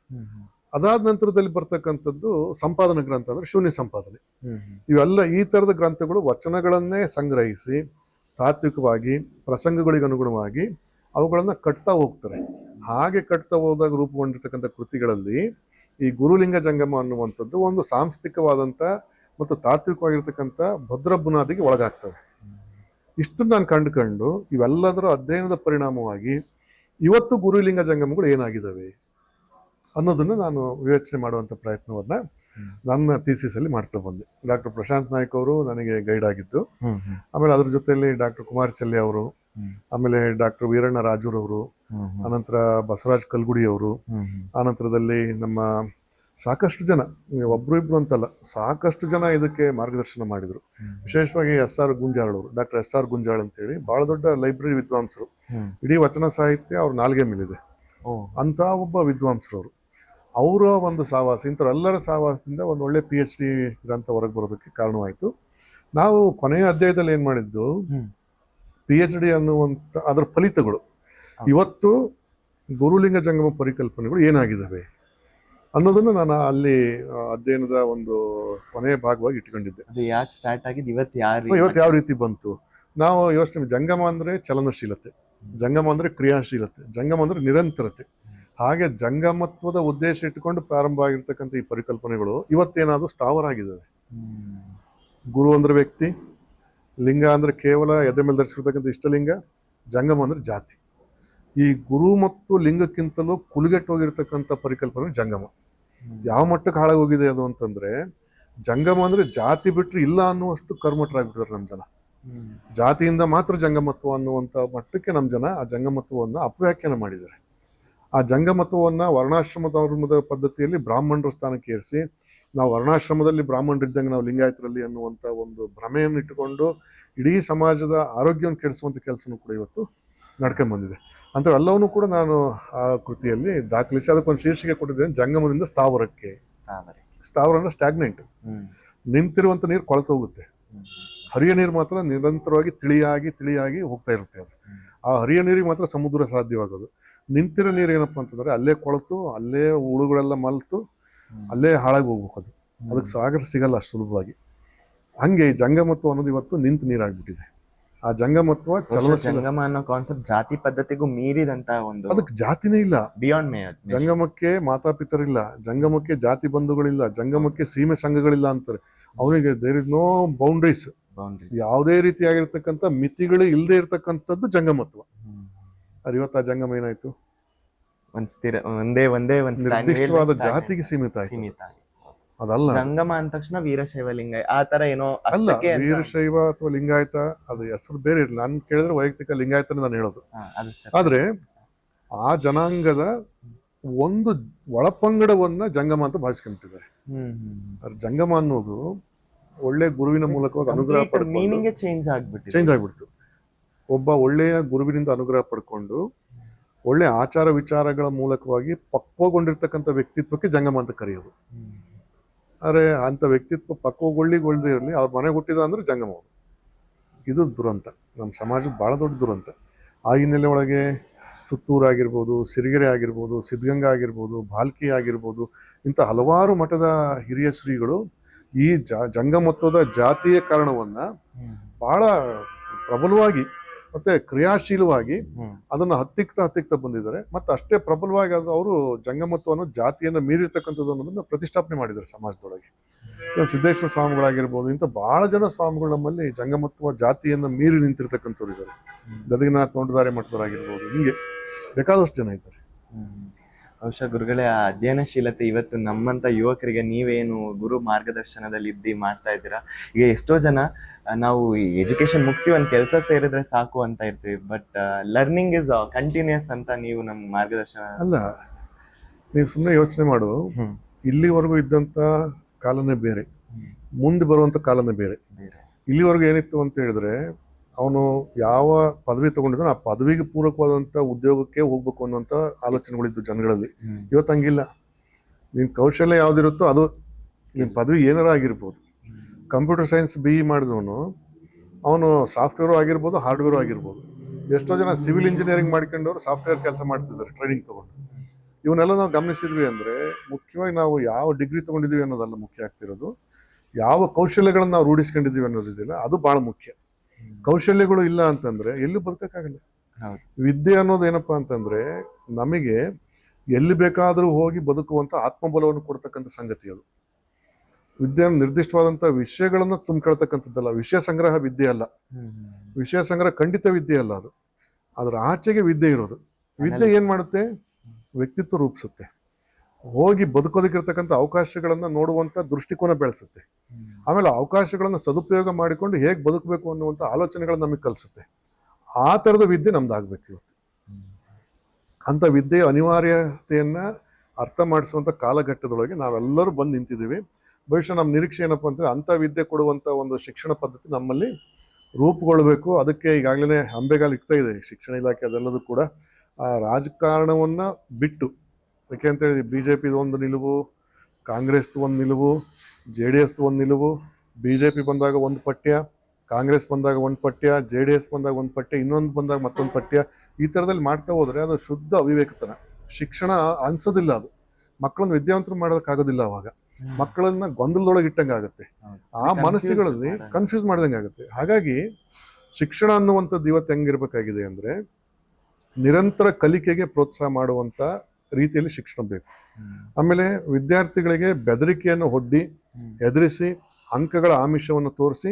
ಅದಾದ ನಂತರದಲ್ಲಿ ಬರ್ತಕ್ಕಂಥದ್ದು ಸಂಪಾದನಾ ಗ್ರಂಥ ಅಂದ್ರೆ ಶೂನ್ಯ ಸಂಪಾದನೆ. ಇವೆಲ್ಲ ಈ ತರದ ಗ್ರಂಥಗಳು ವಚನಗಳನ್ನೇ ಸಂಗ್ರಹಿಸಿ ತಾತ್ವಿಕವಾಗಿ ಪ್ರಸಂಗಗಳಿಗೆ ಅನುಗುಣವಾಗಿ ಅವುಗಳನ್ನ ಕಟ್ತಾ ಹೋಗ್ತಾರೆ. ಹಾಗೆ ಕಟ್ತಾ ಹೋದಾಗ ರೂಪುಗೊಂಡಿರ್ತಕ್ಕಂಥ ಕೃತಿಗಳಲ್ಲಿ ಈ ಗುರುಲಿಂಗ ಜಂಗಮ ಅನ್ನುವಂಥದ್ದು ಒಂದು ಸಾಂಸ್ಥಿಕವಾದಂಥ ಮತ್ತು ತಾತ್ವಿಕವಾಗಿರ್ತಕ್ಕಂಥ ಭದ್ರ ಬುನಾದಿಗೆ ಒಳಗಾಗ್ತವೆ. ಇಷ್ಟು ನಾನು ಕಂಡುಕೊಂಡು ಇವೆಲ್ಲದರ ಅಧ್ಯಯನದ ಪರಿಣಾಮವಾಗಿ ಇವತ್ತು ಗುರುಲಿಂಗ ಜಂಗಮಗಳು ಏನಾಗಿದ್ದಾವೆ ಅನ್ನೋದನ್ನು ನಾನು ವಿವೇಚನೆ ಮಾಡುವಂಥ ಪ್ರಯತ್ನವನ್ನ ನನ್ನ ಥೀಸಿಸ್ ಅಲ್ಲಿ ಮಾಡ್ತಾ ಬಂದೆ. ಡಾಕ್ಟರ್ ಪ್ರಶಾಂತ್ ನಾಯ್ಕ್ ಅವರು ನನಗೆ ಗೈಡ್ ಆಗಿದ್ದು. ಆಮೇಲೆ ಅದ್ರ ಜೊತೆಯಲ್ಲಿ ಡಾಕ್ಟರ್ ಕುಮಾರ್ ಚೆಲ್ಲೆ ಅವರು ಆಮೇಲೆ ಡಾಕ್ಟರ್ ವೀರಣ್ಣ ರಾಜೂರವರು ಆನಂತರ ಬಸವರಾಜ್ ಕಲ್ಗುಡಿ ಅವರು ಆನಂತರದಲ್ಲಿ ನಮ್ಮ ಸಾಕಷ್ಟು ಜನ ಒಬ್ರು ಇಬ್ರು ಅಂತಲ್ಲ ಸಾಕಷ್ಟು ಜನ ಇದಕ್ಕೆ ಮಾರ್ಗದರ್ಶನ ಮಾಡಿದ್ರು. ವಿಶೇಷವಾಗಿ ಎಸ್ ಆರ್ ಗುಂಜಾಳ್ ಅವರು ಡಾಕ್ಟರ್ ಎಸ್ ಆರ್ ಗುಂಜಾಳ್ ಅಂತೇಳಿ ಬಹಳ ದೊಡ್ಡ ಲೈಬ್ರರಿ ವಿದ್ವಾಂಸರು. ಇಡೀ ವಚನ ಸಾಹಿತ್ಯ ಅವ್ರ ನಾಲ್ಗೆ ಮೇಲಿದೆ. ಅಂತ ಒಬ್ಬ ವಿದ್ವಾಂಸರು ಅವರು ಅವರ ಒಂದು ಸಹವಾಸ ಇಂಥವರೆಲ್ಲರ ಸಹವಾಸದಿಂದ ಒಂದು ಒಳ್ಳೆ ಪಿ ಎಚ್ ಡಿ ಗ್ರಂಥ ಹೊರಗೆ ಬರೋದಕ್ಕೆ ಕಾರಣವಾಯಿತು. ನಾವು ಕೊನೆಯ ಅಧ್ಯಾಯದಲ್ಲಿ ಏನು ಮಾಡಿದ್ದು. ಪಿ ಎಚ್ ಡಿ ಅನ್ನುವಂಥ ಅದರ ಫಲಿತಗಳು. ಇವತ್ತು ಗುರುಲಿಂಗ ಜಂಗಮ ಪರಿಕಲ್ಪನೆಗಳು ಏನಾಗಿದ್ದಾವೆ ಅನ್ನೋದನ್ನು ನಾನು ಅಲ್ಲಿ ಅಧ್ಯಯನದ ಒಂದು ಕೊನೆಯ ಭಾಗವಾಗಿ ಇಟ್ಕೊಂಡಿದ್ದೆ ಅದು ಯಾಕೆ ಸ್ಟಾರ್ಟ್ ಆಗಿದ್ದು ಇವತ್ತು ಯಾರು ಇವತ್ತು ಯಾವ ರೀತಿ ಬಂತು? ನಾವು ಯೋಚನೆ ಜಂಗಮ ಅಂದರೆ ಚಲನಶೀಲತೆ. ಜಂಗಮ ಅಂದರೆ ಕ್ರಿಯಾಶೀಲತೆ. ಜಂಗಮ ಅಂದರೆ ನಿರಂತರತೆ. ಹಾಗೆ ಜಂಗಮತ್ವದ ಉದ್ದೇಶ ಇಟ್ಟುಕೊಂಡು ಪ್ರಾರಂಭ ಆಗಿರ್ತಕ್ಕಂಥ ಈ ಪರಿಕಲ್ಪನೆಗಳು ಇವತ್ತೇನಾದರೂ ಸ್ಥಾವರ ಆಗಿದ್ದಾವೆ ಗುರು ಅಂದ್ರೆ ವ್ಯಕ್ತಿ ಲಿಂಗ ಅಂದರೆ ಕೇವಲ ಎದೆ ಮೇಲೆ ಧರಿಸಿರ್ತಕ್ಕಂಥ ಇಷ್ಟಲಿಂಗ ಜಂಗಮ ಅಂದರೆ ಜಾತಿ. ಈ ಗುರು ಮತ್ತು ಲಿಂಗಕ್ಕಿಂತಲೂ ಕುಲುಗೆಟ್ಟು ಹೋಗಿರ್ತಕ್ಕಂಥ ಪರಿಕಲ್ಪನೆ ಜಂಗಮ. ಯಾವ ಮಟ್ಟಕ್ಕೆ ಹಾಳಾಗೋಗಿದೆ ಅದು ಅಂತಂದರೆ ಜಂಗಮ ಅಂದರೆ ಜಾತಿ ಬಿಟ್ಟರೆ ಇಲ್ಲ ಅನ್ನುವಷ್ಟು ಕರ್ಮಠರಾಗ್ಬಿಟ್ಟಿದ್ದಾರೆ ನಮ್ಮ ಜನ. ಜಾತಿಯಿಂದ ಮಾತ್ರ ಜಂಗಮತ್ವ ಅನ್ನುವಂಥ ಮಟ್ಟಕ್ಕೆ ನಮ್ಮ ಜನ ಆ ಜಂಗಮತ್ವವನ್ನು ಅಪವ್ಯಾಖ್ಯಾನ ಮಾಡಿದ್ದಾರೆ. ಆ ಜಂಗಮತ್ವವನ್ನು ವರ್ಣಾಶ್ರಮ ಧರ್ಮದ ಪದ್ಧತಿಯಲ್ಲಿ ಬ್ರಾಹ್ಮಣರ ಸ್ಥಾನಕ್ಕೆ ಏರಿಸಿ ನಾವು ವರ್ಣಾಶ್ರಮದಲ್ಲಿ ಬ್ರಾಹ್ಮಣರಿದ್ದಂಗೆ ನಾವು ಲಿಂಗಾಯತರಲ್ಲಿ ಅನ್ನುವಂಥ ಒಂದು ಭ್ರಮೆಯನ್ನು ಇಟ್ಟುಕೊಂಡು ಇಡೀ ಸಮಾಜದ ಆರೋಗ್ಯವನ್ನು ಕೆಡಿಸುವಂಥ ಕೆಲಸನೂ ಕೂಡ ಇವತ್ತು ನಡ್ಕೊಂಡು ಬಂದಿದೆ. ಎಲ್ಲವನ್ನೂ ಕೂಡ ನಾನು ಆ ಕೃತಿಯಲ್ಲಿ ದಾಖಲಿಸಿ ಅದಕ್ಕೊಂದು ಶೀರ್ಷಿಕೆ ಕೊಟ್ಟಿದ್ದೇನೆ ಜಂಗಮದಿಂದ ಸ್ಥಾವರಕ್ಕೆ. ಸ್ಥಾವರ. ಅಂದ್ರೆ ಸ್ಟ್ಯಾಗ್ನೆಂಟ್ ನಿಂತಿರುವಂಥ ನೀರು ಕೊಳೆತು ಹೋಗುತ್ತೆ. ಹರಿಯ ನೀರು ಮಾತ್ರ ನಿರಂತರವಾಗಿ ತಿಳಿಯಾಗಿ ತಿಳಿಯಾಗಿ ಹೋಗ್ತಾ ಇರುತ್ತೆ ಅದು. ಆ ಹರಿಯ ನೀರಿಗೆ ಮಾತ್ರ ಸಮುದ್ರ ಸಾಧ್ಯವಾಗೋದು. ನಿಂತಿರೋ ನೀರು ಏನಪ್ಪಾ ಅಂತಂದ್ರೆ ಅಲ್ಲೇ ಕೊಳತು ಅಲ್ಲೇ ಹುಳುಗಳೆಲ್ಲ ಮಲ್ತು ಅಲ್ಲೇ ಹಾಳಾಗಿ ಹೋಗ್ಬೇಕು ಅದು. ಅದಕ್ಕೆ ಸಾಗರ ಸಿಗಲ್ಲ ಅಷ್ಟು ಸುಲಭವಾಗಿ. ಹಂಗೆ ಈ ಜಂಗಮತ್ವ ಅನ್ನೋದು ಇವತ್ತು ನಿಂತು ನೀರಾಗ್ಬಿಟ್ಟಿದೆ. ಆ ಜಂಗಮತ್ವ ಚಲನಶೀಲ ಜಂಗಮ ಅನ್ನೋ ಕಾನ್ಸೆಪ್ಟ್ ಜಾತಿ ಪದ್ಧತಿಗೂ ಮೀರಿದಂತ ಒಂದು ಅದಕ್ಕೆ ಜಾತಿನೇ ಇಲ್ಲ. ಬಿಯಾಂಡ್ ಮೇ ಜಂಗಮಕ್ಕೆ ಮಾತಾಪಿತರಿಲ್ಲ. ಜಂಗಮಕ್ಕೆ ಜಾತಿ ಬಂಧುಗಳಿಲ್ಲ. ಜಂಗಮಕ್ಕೆ ಸೀಮೆ ಸಂಘಗಳಿಲ್ಲ ಅಂತಾರೆ. ಅವನಿಗೆ there is no boundaries boundary ಯಾವುದೇ ರೀತಿಯಾಗಿರ್ತಕ್ಕಂಥ ಮಿತಿಗಳು ಇಲ್ಲದೆ ಇರತಕ್ಕಂಥದ್ದು ಜಂಗಮತ್ವ. ಅದು ಇವತ್ತು ಆ ಜಂಗಮ ಏನಾಯ್ತು? ಒಂದ್ ಸ್ಥಿರ ಒಂದೇ ಒಂದೇ ಒಂದ್ ನಿರ್ದಿಷ್ಟವಾದ ಜಾತಿಗೆ ಸೀಮಿತ ಆಯ್ತು ಸೀಮಿತ ಅದಲ್ಲ. ಜಂಗಮ ಅಂದ ತಕ್ಷಣ ವೀರಶೈವ ಲಿಂಗಾಯ ಆ ತರ ಏನೋ ಅಲ್ಲ ವೀರಶೈವ ಅಥವಾ ಲಿಂಗಾಯತ ಅದು ಹೆಸರು ಬೇರೆ ಇರಲಿ. ನಾನು ಕೇಳಿದ್ರೆ ವೈಯಕ್ತಿಕ ಲಿಂಗಾಯತ ನಾನು ಹೇಳೋದು. ಆದ್ರೆ ಆ ಜನಾಂಗದ ಒಂದು ಒಳಪಂಗಡವನ್ನ ಜಂಗಮ ಅಂತ ಭಾವಿಸ್ಕೊಂಡಿದ್ದಾರೆ ಜಂಗಮ ಅನ್ನೋದು ಒಳ್ಳೆ ಗುರುವಿನ ಮೂಲಕ ಅನುಗ್ರಹ ಪಡ್ಕೊಂಡು ಮೀನಿಂಗ್ ಚೇಂಜ್ ಆಗ್ಬಿಟ್ಟು ಚೇಂಜ್ ಆಗ್ಬಿಡ್ತು. ಒಬ್ಬ ಒಳ್ಳೆಯ ಗುರುವಿನಿಂದ ಅನುಗ್ರಹ ಪಡ್ಕೊಂಡು ಒಳ್ಳೆ ಆಚಾರ ವಿಚಾರಗಳ ಮೂಲಕವಾಗಿ ಪಕ್ವಗೊಂಡಿರ್ತಕ್ಕಂಥ ವ್ಯಕ್ತಿತ್ವಕ್ಕೆ ಜಂಗಮ ಅಂತ ಕರೆಯೋದು. ಆದರೆ ಅಂಥ ವ್ಯಕ್ತಿತ್ವ ಪಕ್ವಗೊಳ್ಳಿಗೊಳ್ದೇ ಇರಲಿ ಅವ್ರ ಮನೆ ಹುಟ್ಟಿದ ಅಂದ್ರೆ ಜಂಗಮ ಅವ್ರು. ಇದು ದುರಂತ ನಮ್ಮ ಸಮಾಜದ ಭಾಳ ದೊಡ್ಡ ದುರಂತ ಆ ಹಿನ್ನೆಲೆ ಒಳಗೆ ಸುತ್ತೂರು ಆಗಿರ್ಬೋದು ಸಿರಿಗೆರೆ ಆಗಿರ್ಬೋದು ಸಿದ್ಧಗಂಗಾ ಆಗಿರ್ಬೋದು ಭಾಲ್ಕಿ ಆಗಿರ್ಬೋದು ಇಂಥ ಹಲವಾರು ಮಠದ ಹಿರಿಯ ಶ್ರೀಗಳು ಈ ಜಾ ಜಂಗಮತ್ವದ ಜಾತಿಯ ಕಾರಣವನ್ನು ಭಾಳ ಪ್ರಬಲವಾಗಿ ಮತ್ತೆ ಕ್ರಿಯಾಶೀಲವಾಗಿ. ಅದನ್ನು ಹತ್ತಿಕ್ತಾ ಹತ್ತಿಕ್ತಾ ಬಂದಿದ್ದಾರೆ. ಮತ್ತೆ ಅಷ್ಟೇ ಪ್ರಬಲವಾಗಿ ಅದು ಅವರು ಜಂಗಮತ್ವವನ್ನು ಜಾತಿಯನ್ನು ಮೀರಿರ್ತಕ್ಕಂಥದ್ದು ಅನ್ನೋದನ್ನ ಪ್ರತಿಷ್ಠಾಪನೆ ಮಾಡಿದ್ದಾರೆ ಸಮಾಜದೊಳಗೆ. ಸಿದ್ದೇಶ್ವರ ಸ್ವಾಮಿಗಳಾಗಿರ್ಬೋದು ಇಂಥ ಬಹಳ ಜನ ಸ್ವಾಮಿಗಳು ನಮ್ಮಲ್ಲಿ ಜಂಗಮತ್ವ ಜಾತಿಯನ್ನು ಮೀರಿ ನಿಂತಿರ್ತಕ್ಕಂಥವ್ರು ಇದ್ದಾರೆ. ಗದಗಿನ ತೋಂಟದಾರೆ ಮಠದವರಾಗಿರ್ಬೋದು ಹಿಂಗೆ ಬೇಕಾದಷ್ಟು ಜನ ಇದ್ದಾರೆ. ಬಹುಶಃ ಗುರುಗಳೇ ಆ ಅಧ್ಯಯನಶೀಲತೆ ಇವತ್ತು ನಮ್ಮಂತ ಯುವಕರಿಗೆ ನೀವೇನು ಗುರು ಮಾರ್ಗದರ್ಶನದಲ್ಲಿ ಇದ್ದು ಮಾಡ್ತಾ ಇದ್ದೀರಾ? ಈಗ ಎಷ್ಟೋ ಜನ ನಾವು ಎಜುಕೇಶನ್ ಮುಗಿಸಿ ಒಂದು ಕೆಲಸ ಸೇರಿದ್ರೆ ಸಾಕು ಅಂತ ಇರ್ತೀವಿ ಬಟ್ ಲರ್ನಿಂಗ್ ಇಸ್ ಕಂಟಿನ್ಯೂಸ್ ಅಂತ ನೀವು ನಮ್ಮ ಮಾರ್ಗದರ್ಶನ ಅಲ್ಲ ನೀವು ಸುಮ್ಮನೆ ಯೋಚನೆ ಮಾಡು. ಇಲ್ಲಿವರೆಗೂ ಇದ್ದಂಥ ಕಾಲನೇ ಬೇರೆ. ಮುಂದೆ ಬರುವಂಥ ಕಾಲನೇ ಬೇರೆ. ಇಲ್ಲಿವರೆಗೂ ಏನಿತ್ತು ಅಂತ ಹೇಳಿದ್ರೆ ಅವನು ಯಾವ ಪದವಿ ತಗೊಂಡಿದ್ರು ಆ ಪದವಿಗೆ ಪೂರಕವಾದಂಥ ಉದ್ಯೋಗಕ್ಕೆ ಹೋಗ್ಬೇಕು ಅನ್ನೋಂಥ ಆಲೋಚನೆಗಳಿದ್ದು ಜನಗಳಲ್ಲಿ. ಇವತ್ತು ಹಂಗಿಲ್ಲ. ನಿನ್ನ ಕೌಶಲ್ಯ ಯಾವ್ದಿರುತ್ತೋ ಅದು ನಿಮ್ಮ ಪದವಿ ಏನಾರ ಆಗಿರ್ಬೋದು. ಕಂಪ್ಯೂಟರ್ ಸೈನ್ಸ್ ಬಿ ಇ ಮಾಡಿದವನು ಅವನು ಸಾಫ್ಟ್ವೇರು ಆಗಿರ್ಬೋದು ಹಾರ್ಡ್ವೇರು ಆಗಿರ್ಬೋದು. ಎಷ್ಟೋ ಜನ ಸಿವಿಲ್ ಇಂಜಿನಿಯರಿಂಗ್ ಮಾಡ್ಕೊಂಡವರು ಸಾಫ್ಟ್ವೇರ್ ಕೆಲಸ ಮಾಡ್ತಿದ್ದಾರೆ ಟ್ರೈನಿಂಗ್ ತೊಗೊಂಡು. ಇವನ್ನೆಲ್ಲ ನಾವು ಗಮನಿಸಿದ್ವಿ ಅಂದರೆ ಮುಖ್ಯವಾಗಿ ನಾವು ಯಾವ ಡಿಗ್ರಿ ತಗೊಂಡಿದ್ದೀವಿ ಅನ್ನೋದಲ್ಲ ಮುಖ್ಯ ಆಗ್ತಿರೋದು. ಯಾವ ಕೌಶಲ್ಯಗಳನ್ನು ನಾವು ರೂಢಿಸ್ಕೊಂಡಿದ್ದೀವಿ ಅನ್ನೋದಿದೆಯಲ್ಲ ಅದು ಭಾಳ ಮುಖ್ಯ. ಕೌಶಲ್ಯಗಳು ಇಲ್ಲ ಅಂತಂದರೆ ಎಲ್ಲೂ ಬದುಕೋಕ್ಕಾಗಲ್ಲ. ವಿದ್ಯೆ ಅನ್ನೋದು ಏನಪ್ಪ ಅಂತಂದರೆ ನಮಗೆ ಎಲ್ಲಿ ಬೇಕಾದರೂ ಹೋಗಿ ಬದುಕುವಂಥ ಆತ್ಮಬಲವನ್ನು ಕೊಡ್ತಕ್ಕಂಥ ಸಂಗತಿ ಅದು. ವಿದ್ಯೆ ನಿರ್ದಿಷ್ಟವಾದಂಥ ವಿಷಯಗಳನ್ನು ತುಂಬಿಕೊಳ್ತಕ್ಕಂಥದ್ದಲ್ಲ. ವಿಷಯ ಸಂಗ್ರಹ ವಿದ್ಯೆ ಅಲ್ಲ. ವಿಷಯ ಸಂಗ್ರಹ ಖಂಡಿತ ವಿದ್ಯೆ ಅಲ್ಲ ಅದು. ಅದರ ಆಚೆಗೆ ವಿದ್ಯೆ ಇರೋದು. ವಿದ್ಯೆ ಏನು ಮಾಡುತ್ತೆ? ವ್ಯಕ್ತಿತ್ವ ರೂಪಿಸುತ್ತೆ. ಹೋಗಿ ಬದುಕೋದಕ್ಕಿರ್ತಕ್ಕಂಥ ಅವಕಾಶಗಳನ್ನು ನೋಡುವಂತ ದೃಷ್ಟಿಕೋನ ಬೆಳೆಸುತ್ತೆ. ಆಮೇಲೆ ಅವಕಾಶಗಳನ್ನು ಸದುಪಯೋಗ ಮಾಡಿಕೊಂಡು ಹೇಗೆ ಬದುಕಬೇಕು ಅನ್ನುವಂಥ ಆಲೋಚನೆಗಳನ್ನು ನಮಗೆ ಕಲಿಸುತ್ತೆ. ಆ ಥರದ ವಿದ್ಯೆ ನಮ್ದು ಆಗ್ಬೇಕು ಇವತ್ತು ಅಂಥ ವಿದ್ಯೆಯ ಅನಿವಾರ್ಯತೆಯನ್ನ ಅರ್ಥ ಮಾಡಿಸುವಂಥ ಕಾಲಘಟ್ಟದೊಳಗೆ ನಾವೆಲ್ಲರೂ ಬಂದು ನಿಂತಿದ್ದೀವಿ. ಬಹುಶಃ ನಮ್ಮ ನಿರೀಕ್ಷೆ ಏನಪ್ಪ ಅಂದರೆ ಅಂಥ ವಿದ್ಯೆ ಕೊಡುವಂಥ ಒಂದು ಶಿಕ್ಷಣ ಪದ್ಧತಿ ನಮ್ಮಲ್ಲಿ ರೂಪುಗೊಳ್ಬೇಕು. ಅದಕ್ಕೆ ಈಗಾಗಲೇ ಅಂಬೆಗಾಲು ಇಕ್ತಾ ಇದೆ ಶಿಕ್ಷಣ ಇಲಾಖೆ ಅದೆಲ್ಲದೂ ಕೂಡ. ಆ ರಾಜಕಾರಣವನ್ನು ಬಿಟ್ಟು, ಯಾಕೆ ಅಂತೇಳಿ ಬಿ ಜೆ ಪಿದು ಒಂದು ನಿಲುವು, ಕಾಂಗ್ರೆಸ್ದು ಒಂದು ನಿಲುವು, ಜೆ ಡಿ ಎಸ್ದು ಒಂದು ನಿಲುವು ಬಿ ಜೆ ಪಿ ಬಂದಾಗ ಒಂದು ಪಠ್ಯ, ಕಾಂಗ್ರೆಸ್ ಬಂದಾಗ ಒಂದು ಪಠ್ಯ, ಜೆ ಡಿ ಎಸ್ ಬಂದಾಗ ಒಂದು ಪಠ್ಯ, ಇನ್ನೊಂದು ಬಂದಾಗ ಮತ್ತೊಂದು ಪಠ್ಯ, ಈ ಥರದಲ್ಲಿ ಮಾಡ್ತಾ ಹೋದರೆ ಅದು ಶುದ್ಧ ಅವಿವೇಕತನ. ಶಿಕ್ಷಣ ಅನ್ಸೋದಿಲ್ಲ ಅದು. ಮಕ್ಕಳನ್ನು ವಿದ್ಯಾವಂತರು ಮಾಡೋದಕ್ಕಾಗೋದಿಲ್ಲ ಅವಾಗ. ಮಕ್ಕಳನ್ನ ಗೊಂದಲದೊಳಗೆ ಇಟ್ಟಂಗೆ ಆಗುತ್ತೆ. ಆ ಮನಸ್ಸುಗಳಲ್ಲಿ ಕನ್ಫ್ಯೂಸ್ ಮಾಡ್ದಂಗೆ ಆಗುತ್ತೆ. ಹಾಗಾಗಿ ಶಿಕ್ಷಣ ಅನ್ನುವಂಥದ್ದು ಇವತ್ತು ಹೆಂಗಿರ್ಬೇಕಾಗಿದೆ ಅಂದ್ರೆ ನಿರಂತರ ಕಲಿಕೆಗೆ ಪ್ರೋತ್ಸಾಹ ಮಾಡುವಂತ ರೀತಿಯಲ್ಲಿ ಶಿಕ್ಷಣ ಬೇಕು. ಆಮೇಲೆ ವಿದ್ಯಾರ್ಥಿಗಳಿಗೆ ಬೆದರಿಕೆಯನ್ನು ಹೊಡ್ಡಿ ಎದುರಿಸಿ ಅಂಕಗಳ ಆಮಿಷವನ್ನು ತೋರಿಸಿ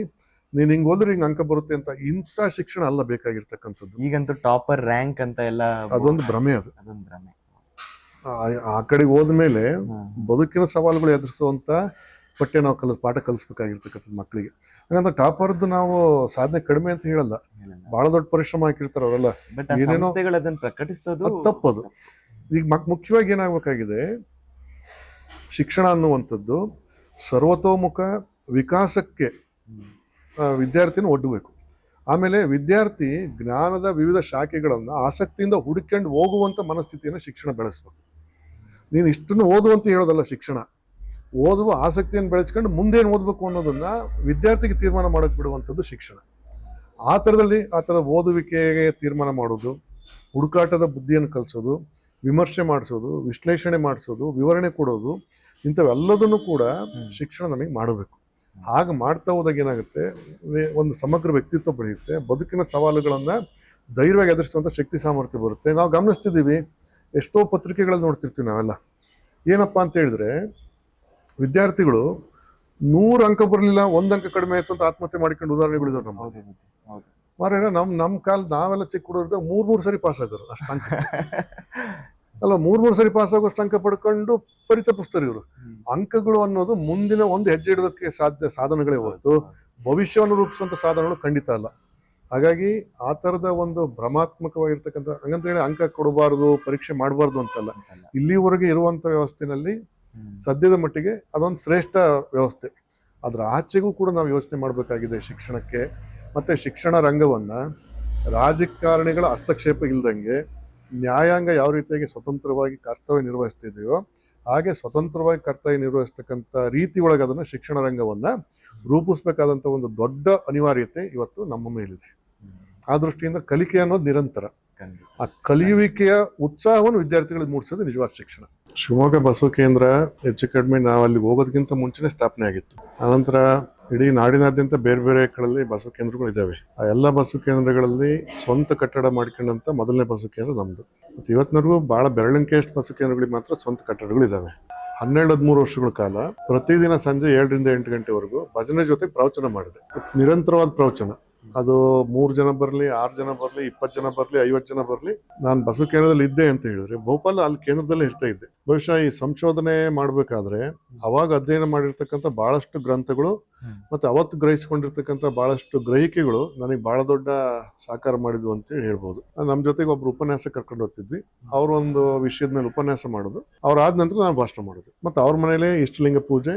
ನೀನು ಹಿಂಗೆ ಹೋದ್ರೆ ಹಿಂಗೆ ಅಂಕ ಬರುತ್ತೆ ಅಂತ ಇಂಥ ಶಿಕ್ಷಣ ಅಲ್ಲ ಬೇಕಾಗಿರ್ತಕ್ಕಂಥದ್ದು. ಈಗಂತೂ ಟಾಪರ್ ರ್ಯಾಂಕ್ ಅಂತ ಎಲ್ಲ ಅದೊಂದು ಭ್ರಮೆ ಅದು. ಅದೊಂದು ಭ್ರಮೆ. ಆ- ಕಡೆಗೆ ಹೋದ್ಮೇಲೆ. ಬದುಕಿನ ಸವಾಲುಗಳು ಎದುರಿಸುವಂತ ಪಠ್ಯ ನಾವು ಕಲ್ ಪಾಠ ಕಲಿಸ್ಬೇಕಾಗಿರ್ತಕ್ಕಂಥದ್ದು ಮಕ್ಕಳಿಗೆ. ಹಾಗಂತ ಟಾಪರ್ದು ನಾವು ಸಾಧನೆ ಕಡಿಮೆ ಅಂತ ಹೇಳಲ್ಲ. ಬಹಳ ದೊಡ್ಡ ಪರಿಶ್ರಮ ಹಾಕಿರ್ತಾರೆ ಅವರೆಲ್ಲ. ಏನೇನೋ- ಪ್ರಕಟಿಸೋದು ತಪ್ಪದು. ಈಗ ಮಕ್ ಮುಖ್ಯವಾಗಿ ಏನಾಗಬೇಕಾಗಿದೆ? ಶಿಕ್ಷಣ ಅನ್ನುವಂಥದ್ದು ಸರ್ವತೋಮುಖ ವಿಕಾಸಕ್ಕೆ ವಿದ್ಯಾರ್ಥಿನ ಒಡ್ಡಬೇಕು. ಆಮೇಲೆ ವಿದ್ಯಾರ್ಥಿ ಜ್ಞಾನದ ವಿವಿಧ ಶಾಖೆಗಳನ್ನು ಆಸಕ್ತಿಯಿಂದ ಹುಡುಕೊಂಡು ಹೋಗುವಂಥ ಮನಸ್ಥಿತಿಯನ್ನು ಶಿಕ್ಷಣ ಬೆಳೆಸ್ಬೇಕು. ನೀನು ಇಷ್ಟನ್ನು ಓದು ಅಂತ ಹೇಳೋದಲ್ಲ ಶಿಕ್ಷಣ. ಓದುವ ಆಸಕ್ತಿಯನ್ನು ಬೆಳೆಸ್ಕೊಂಡು ಮುಂದೇನು ಓದಬೇಕು ಅನ್ನೋದನ್ನು ವಿದ್ಯಾರ್ಥಿಗೆ ತೀರ್ಮಾನ ಮಾಡೋಕೆ ಬಿಡುವಂಥದ್ದು ಶಿಕ್ಷಣ. ಆ ಥರದಲ್ಲಿ ಆ ಥರ ಓದುವಿಕೆಗೆ ತೀರ್ಮಾನ ಮಾಡೋದು ಹುಡುಕಾಟದ ಬುದ್ಧಿಯನ್ನು ಕಲಿಸೋದು ವಿಮರ್ಶೆ ಮಾಡಿಸೋದು ವಿಶ್ಲೇಷಣೆ ಮಾಡಿಸೋದು ವಿವರಣೆ ಕೊಡೋದು ಇಂಥವೆಲ್ಲದನ್ನು ಕೂಡ ಶಿಕ್ಷಣ ನಮಗೆ ಮಾಡಬೇಕು. ಹಾಗೆ ಮಾಡ್ತಾ ಹೋದಾಗ ಏನಾಗುತ್ತೆ? ಒಂದು ಸಮಗ್ರ ವ್ಯಕ್ತಿತ್ವ ಬೆಳೆಯುತ್ತೆ. ಬದುಕಿನ ಸವಾಲುಗಳನ್ನು ಧೈರ್ಯವಾಗಿ ಎದುರಿಸುವಂಥ ಶಕ್ತಿ ಸಾಮರ್ಥ್ಯ ಬರುತ್ತೆ. ನಾವು ಗಮನಿಸ್ತಿದ್ದೀವಿ ಎಷ್ಟೋ ಪತ್ರಿಕೆಗಳಲ್ಲಿ ನೋಡ್ತಿರ್ತೀವಿ ನಾವೆಲ್ಲ. ಏನಪ್ಪ ಅಂತ ಹೇಳಿದ್ರೆ ವಿದ್ಯಾರ್ಥಿಗಳು ನೂರು ಅಂಕ ಬರಲಿಲ್ಲ ಒಂದು ಅಂಕ ಕಡಿಮೆ ಆಯ್ತು ಅಂತ ಆತ್ಮಹತ್ಯೆ ಮಾಡ್ಕೊಂಡು ಉದಾಹರಣೆಗಳಿದಾವೆ ನಮ್ಮ ಮಾರ ನಮ್ ನಮ್ ಕಾಲ ನಾವೆಲ್ಲ ಚಿಕ್ಕ ಹುಡುಗರಿಗೆ ಮೂರು ಮೂರು ಸರಿ ಪಾಸ್ ಆಗೋರು ಅಷ್ಟು ಅಂಕ. ಅಲ್ಲ ಮೂರು ಮೂರು ಸರಿ ಪಾಸ್ ಆಗೋಷ್ಟು ಅಂಕ ಪಡ್ಕೊಂಡು ಪರಿತಪಿಸ್ತಾರೆ ಇವರು. ಅಂಕಗಳು ಅನ್ನೋದು ಮುಂದಿನ ಒಂದು ಹೆಜ್ಜೆ ಇಡೋದಕ್ಕೆ ಸಾಧ್ಯ ಸಾಧನಗಳೇ ಹೊರತು ಭವಿಷ್ಯವನ್ನು ರೂಪಿಸುವಂತ ಸಾಧನಗಳು ಖಂಡಿತ ಅಲ್ಲ. ಹಾಗಾಗಿ ಆ ಥರದ ಒಂದು ಭ್ರಮಾತ್ಮಕವಾಗಿರ್ತಕ್ಕಂಥ ಹಂಗಂತ ಹೇಳಿ ಅಂಕ ಕೊಡಬಾರ್ದು ಪರೀಕ್ಷೆ ಮಾಡಬಾರ್ದು ಅಂತಲ್ಲ. ಇಲ್ಲಿವರೆಗೆ ಇರುವಂತ ವ್ಯವಸ್ಥೆನಲ್ಲಿ ಸದ್ಯದ ಮಟ್ಟಿಗೆ ಅದೊಂದು ಶ್ರೇಷ್ಠ ವ್ಯವಸ್ಥೆ. ಅದರ ಆಚೆಗೂ ಕೂಡ ನಾವು ಯೋಚನೆ ಮಾಡಬೇಕಾಗಿದೆ ಶಿಕ್ಷಣಕ್ಕೆ. ಮತ್ತು ಶಿಕ್ಷಣ ರಂಗವನ್ನು ರಾಜಕಾರಣಿಗಳ ಹಸ್ತಕ್ಷೇಪ ಇಲ್ದಂಗೆ ನ್ಯಾಯಾಂಗ ಯಾವ ರೀತಿಯಾಗಿ ಸ್ವತಂತ್ರವಾಗಿ ಕರ್ತವ್ಯ ನಿರ್ವಹಿಸ್ತಿದೆಯೋ ಹಾಗೆ ಸ್ವತಂತ್ರವಾಗಿ ಕರ್ತವ್ಯ ನಿರ್ವಹಿಸ್ತಕ್ಕಂಥ ರೀತಿ ಒಳಗೆ ಅದನ್ನು ಶಿಕ್ಷಣ ರಂಗವನ್ನು ರೂಪಿಸ್ಬೇಕಾದಂಥ ಒಂದು ದೊಡ್ಡ ಅನಿವಾರ್ಯತೆ ಇವತ್ತು ನಮ್ಮ ಮೇಲಿದೆ. ಆ ದೃಷ್ಟಿಯಿಂದ ಕಲಿಕೆ ಅನ್ನೋದು ನಿರಂತರ. ಆ ಕಲಿಯುವಿಕೆಯ ಉತ್ಸಾಹವನ್ನು ವಿದ್ಯಾರ್ಥಿಗಳಿಗೆ ಮೂಡಿಸೋದು ನಿಜವಾದ ಶಿಕ್ಷಣ. ಶಿವಮೊಗ್ಗ ಬಸವ ಕೇಂದ್ರ ಹೆಚ್ಚು ಕಡಿಮೆ ನಾವು ಅಲ್ಲಿ ಹೋಗೋದಕ್ಕಿಂತ ಮುಂಚೆನೇ ಸ್ಥಾಪನೆ ಆಗಿತ್ತು. ಆನಂತರ ಇಡೀ ನಾಡಿನಾದ್ಯಂತ ಬೇರೆ ಬೇರೆ ಕಡೆಗಳಲ್ಲಿ ಬಸವ ಕೇಂದ್ರಗಳು ಇದ್ದಾವೆ. ಆ ಎಲ್ಲ ಬಸವ ಕೇಂದ್ರಗಳಲ್ಲಿ ಸ್ವಂತ ಕಟ್ಟಡ ಮಾಡ್ಕೊಂಡಂತ ಮೊದಲನೇ ಬಸವ ಕೇಂದ್ರ ನಮ್ಮದು ಮತ್ತು ಇವತ್ತಿನವರೆಗೂ ಭಾಳ ಬೆರಳಿಕೆಯಷ್ಟು ಬಸವ ಕೇಂದ್ರಗಳಿಗೆ ಮಾತ್ರ ಸ್ವಂತ ಕಟ್ಟಡಗಳು ಇದ್ದಾವೆ. ಹನ್ನೆರಡು ಹದಿಮೂರು ವರ್ಷಗಳ ಕಾಲ ಪ್ರತಿದಿನ ಸಂಜೆ ಏಳರಿಂದ ಎಂಟು ಗಂಟೆವರೆಗೂ ಭಜನೆ ಜೊತೆ ಪ್ರವಚನ ಮಾಡಿದೆ. ನಿರಂತರವಾದ ಪ್ರವಚನ. ಅದು ಮೂರು ಜನ ಬರಲಿ ಆರು ಜನ ಬರಲಿ ಇಪ್ಪತ್ತು ಜನ ಬರಲಿ ಐವತ್ತು ಜನ ಬರಲಿ ನಾನು ಬಸವ ಕೇಂದ್ರದಲ್ಲಿ ಇದ್ದೆ ಅಂತ ಹೇಳಿದ್ರೆ ಭೋಪಾಲ್ ಅಲ್ಲಿ ಕೇಂದ್ರದಲ್ಲೇ ಇರ್ತಾ ಇದ್ದೆ. ಬಹುಶಃ ಈ ಸಂಶೋಧನೆ ಮಾಡಬೇಕಾದ್ರೆ ಅವಾಗ ಅಧ್ಯಯನ ಮಾಡಿರ್ತಕ್ಕಂಥ ಬಹಳಷ್ಟು ಗ್ರಂಥಗಳು ಮತ್ತು ಅವತ್ತು ಗ್ರಹಿಸ್ಕೊಂಡಿರ್ತಕ್ಕಂಥ ಬಹಳಷ್ಟು ಗ್ರಹಿಕೆಗಳು ನನಗೆ ಬಹಳ ದೊಡ್ಡ ಸಾಕಾರ ಮಾಡಿದ್ವು ಅಂತೇಳಿ ಹೇಳ್ಬೋದು. ನಮ್ಮ ಜೊತೆಗೆ ಒಬ್ರು ಉಪನ್ಯಾಸ ಕರ್ಕೊಂಡು ಹೋಗ್ತಿದ್ವಿ. ಅವರು ಒಂದು ವಿಷಯದ ಮೇಲೆ ಉಪನ್ಯಾಸ ಮಾಡೋದು. ಅವ್ರಾದ ನಂತರ ನಾನು ಭಾಷಣ ಮಾಡೋದು. ಮತ್ತೆ ಅವ್ರ ಮನೇಲೆ ಇಷ್ಟಲಿಂಗ ಪೂಜೆ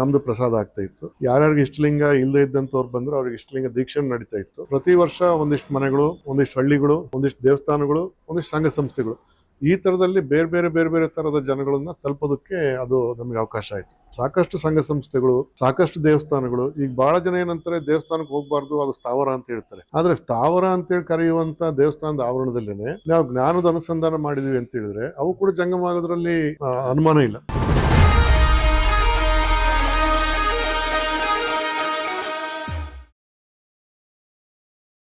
ನಮ್ದು ಪ್ರಸಾದ ಆಗ್ತಾ ಇತ್ತು. ಯಾರ್ಯಾರಿಗೆ ಇಷ್ಟಲಿಂಗ ಇಲ್ಲದೆ ಇದ್ದಂಥವ್ರು ಬಂದ್ರೆ ಅವ್ರಿಗೆ ಇಷ್ಟಲಿಂಗ ದೀಕ್ಷೆ ನಡೀತಾ ಇತ್ತು. ಪ್ರತಿ ವರ್ಷ ಒಂದಿಷ್ಟು ಮನೆಗಳು, ಒಂದಿಷ್ಟು ಹಳ್ಳಿಗಳು, ಒಂದಿಷ್ಟು ದೇವಸ್ಥಾನಗಳು, ಒಂದಿಷ್ಟು ಸಂಘ ಸಂಸ್ಥೆಗಳು ಈ ತರದಲ್ಲಿ ಬೇರೆ ಬೇರೆ ಬೇರೆ ಬೇರೆ ತರದ ಜನಗಳನ್ನ ತಲುಪೋದಕ್ಕೆ ಅದು ನಮಗೆ ಅವಕಾಶ ಆಯ್ತು. ಸಾಕಷ್ಟು ಸಂಘ ಸಂಸ್ಥೆಗಳು, ಸಾಕಷ್ಟು ದೇವಸ್ಥಾನಗಳು, ಈಗ ಬಹಳ ಜನ ಏನಂತಾರೆ, ದೇವಸ್ಥಾನಕ್ಕೆ ಹೋಗ್ಬಾರ್ದು, ಅದು ಸ್ಥಾವರ ಅಂತ ಹೇಳ್ತಾರೆ. ಆದ್ರೆ ಸ್ಥಾವರ ಅಂತೇಳಿ ಕರೆಯುವಂತ ದೇವಸ್ಥಾನದ ಆವರಣದಲ್ಲೇನೆ, ನಾವು ಜ್ಞಾನದ ಅನುಸಂಧಾನ ಮಾಡಿದೀವಿ ಅಂತ ಹೇಳಿದ್ರೆ, ಅವು ಕೂಡ ಜಂಗಮ ಆಗೋದ್ರಲ್ಲಿ ಅನುಮಾನ ಇಲ್ಲ.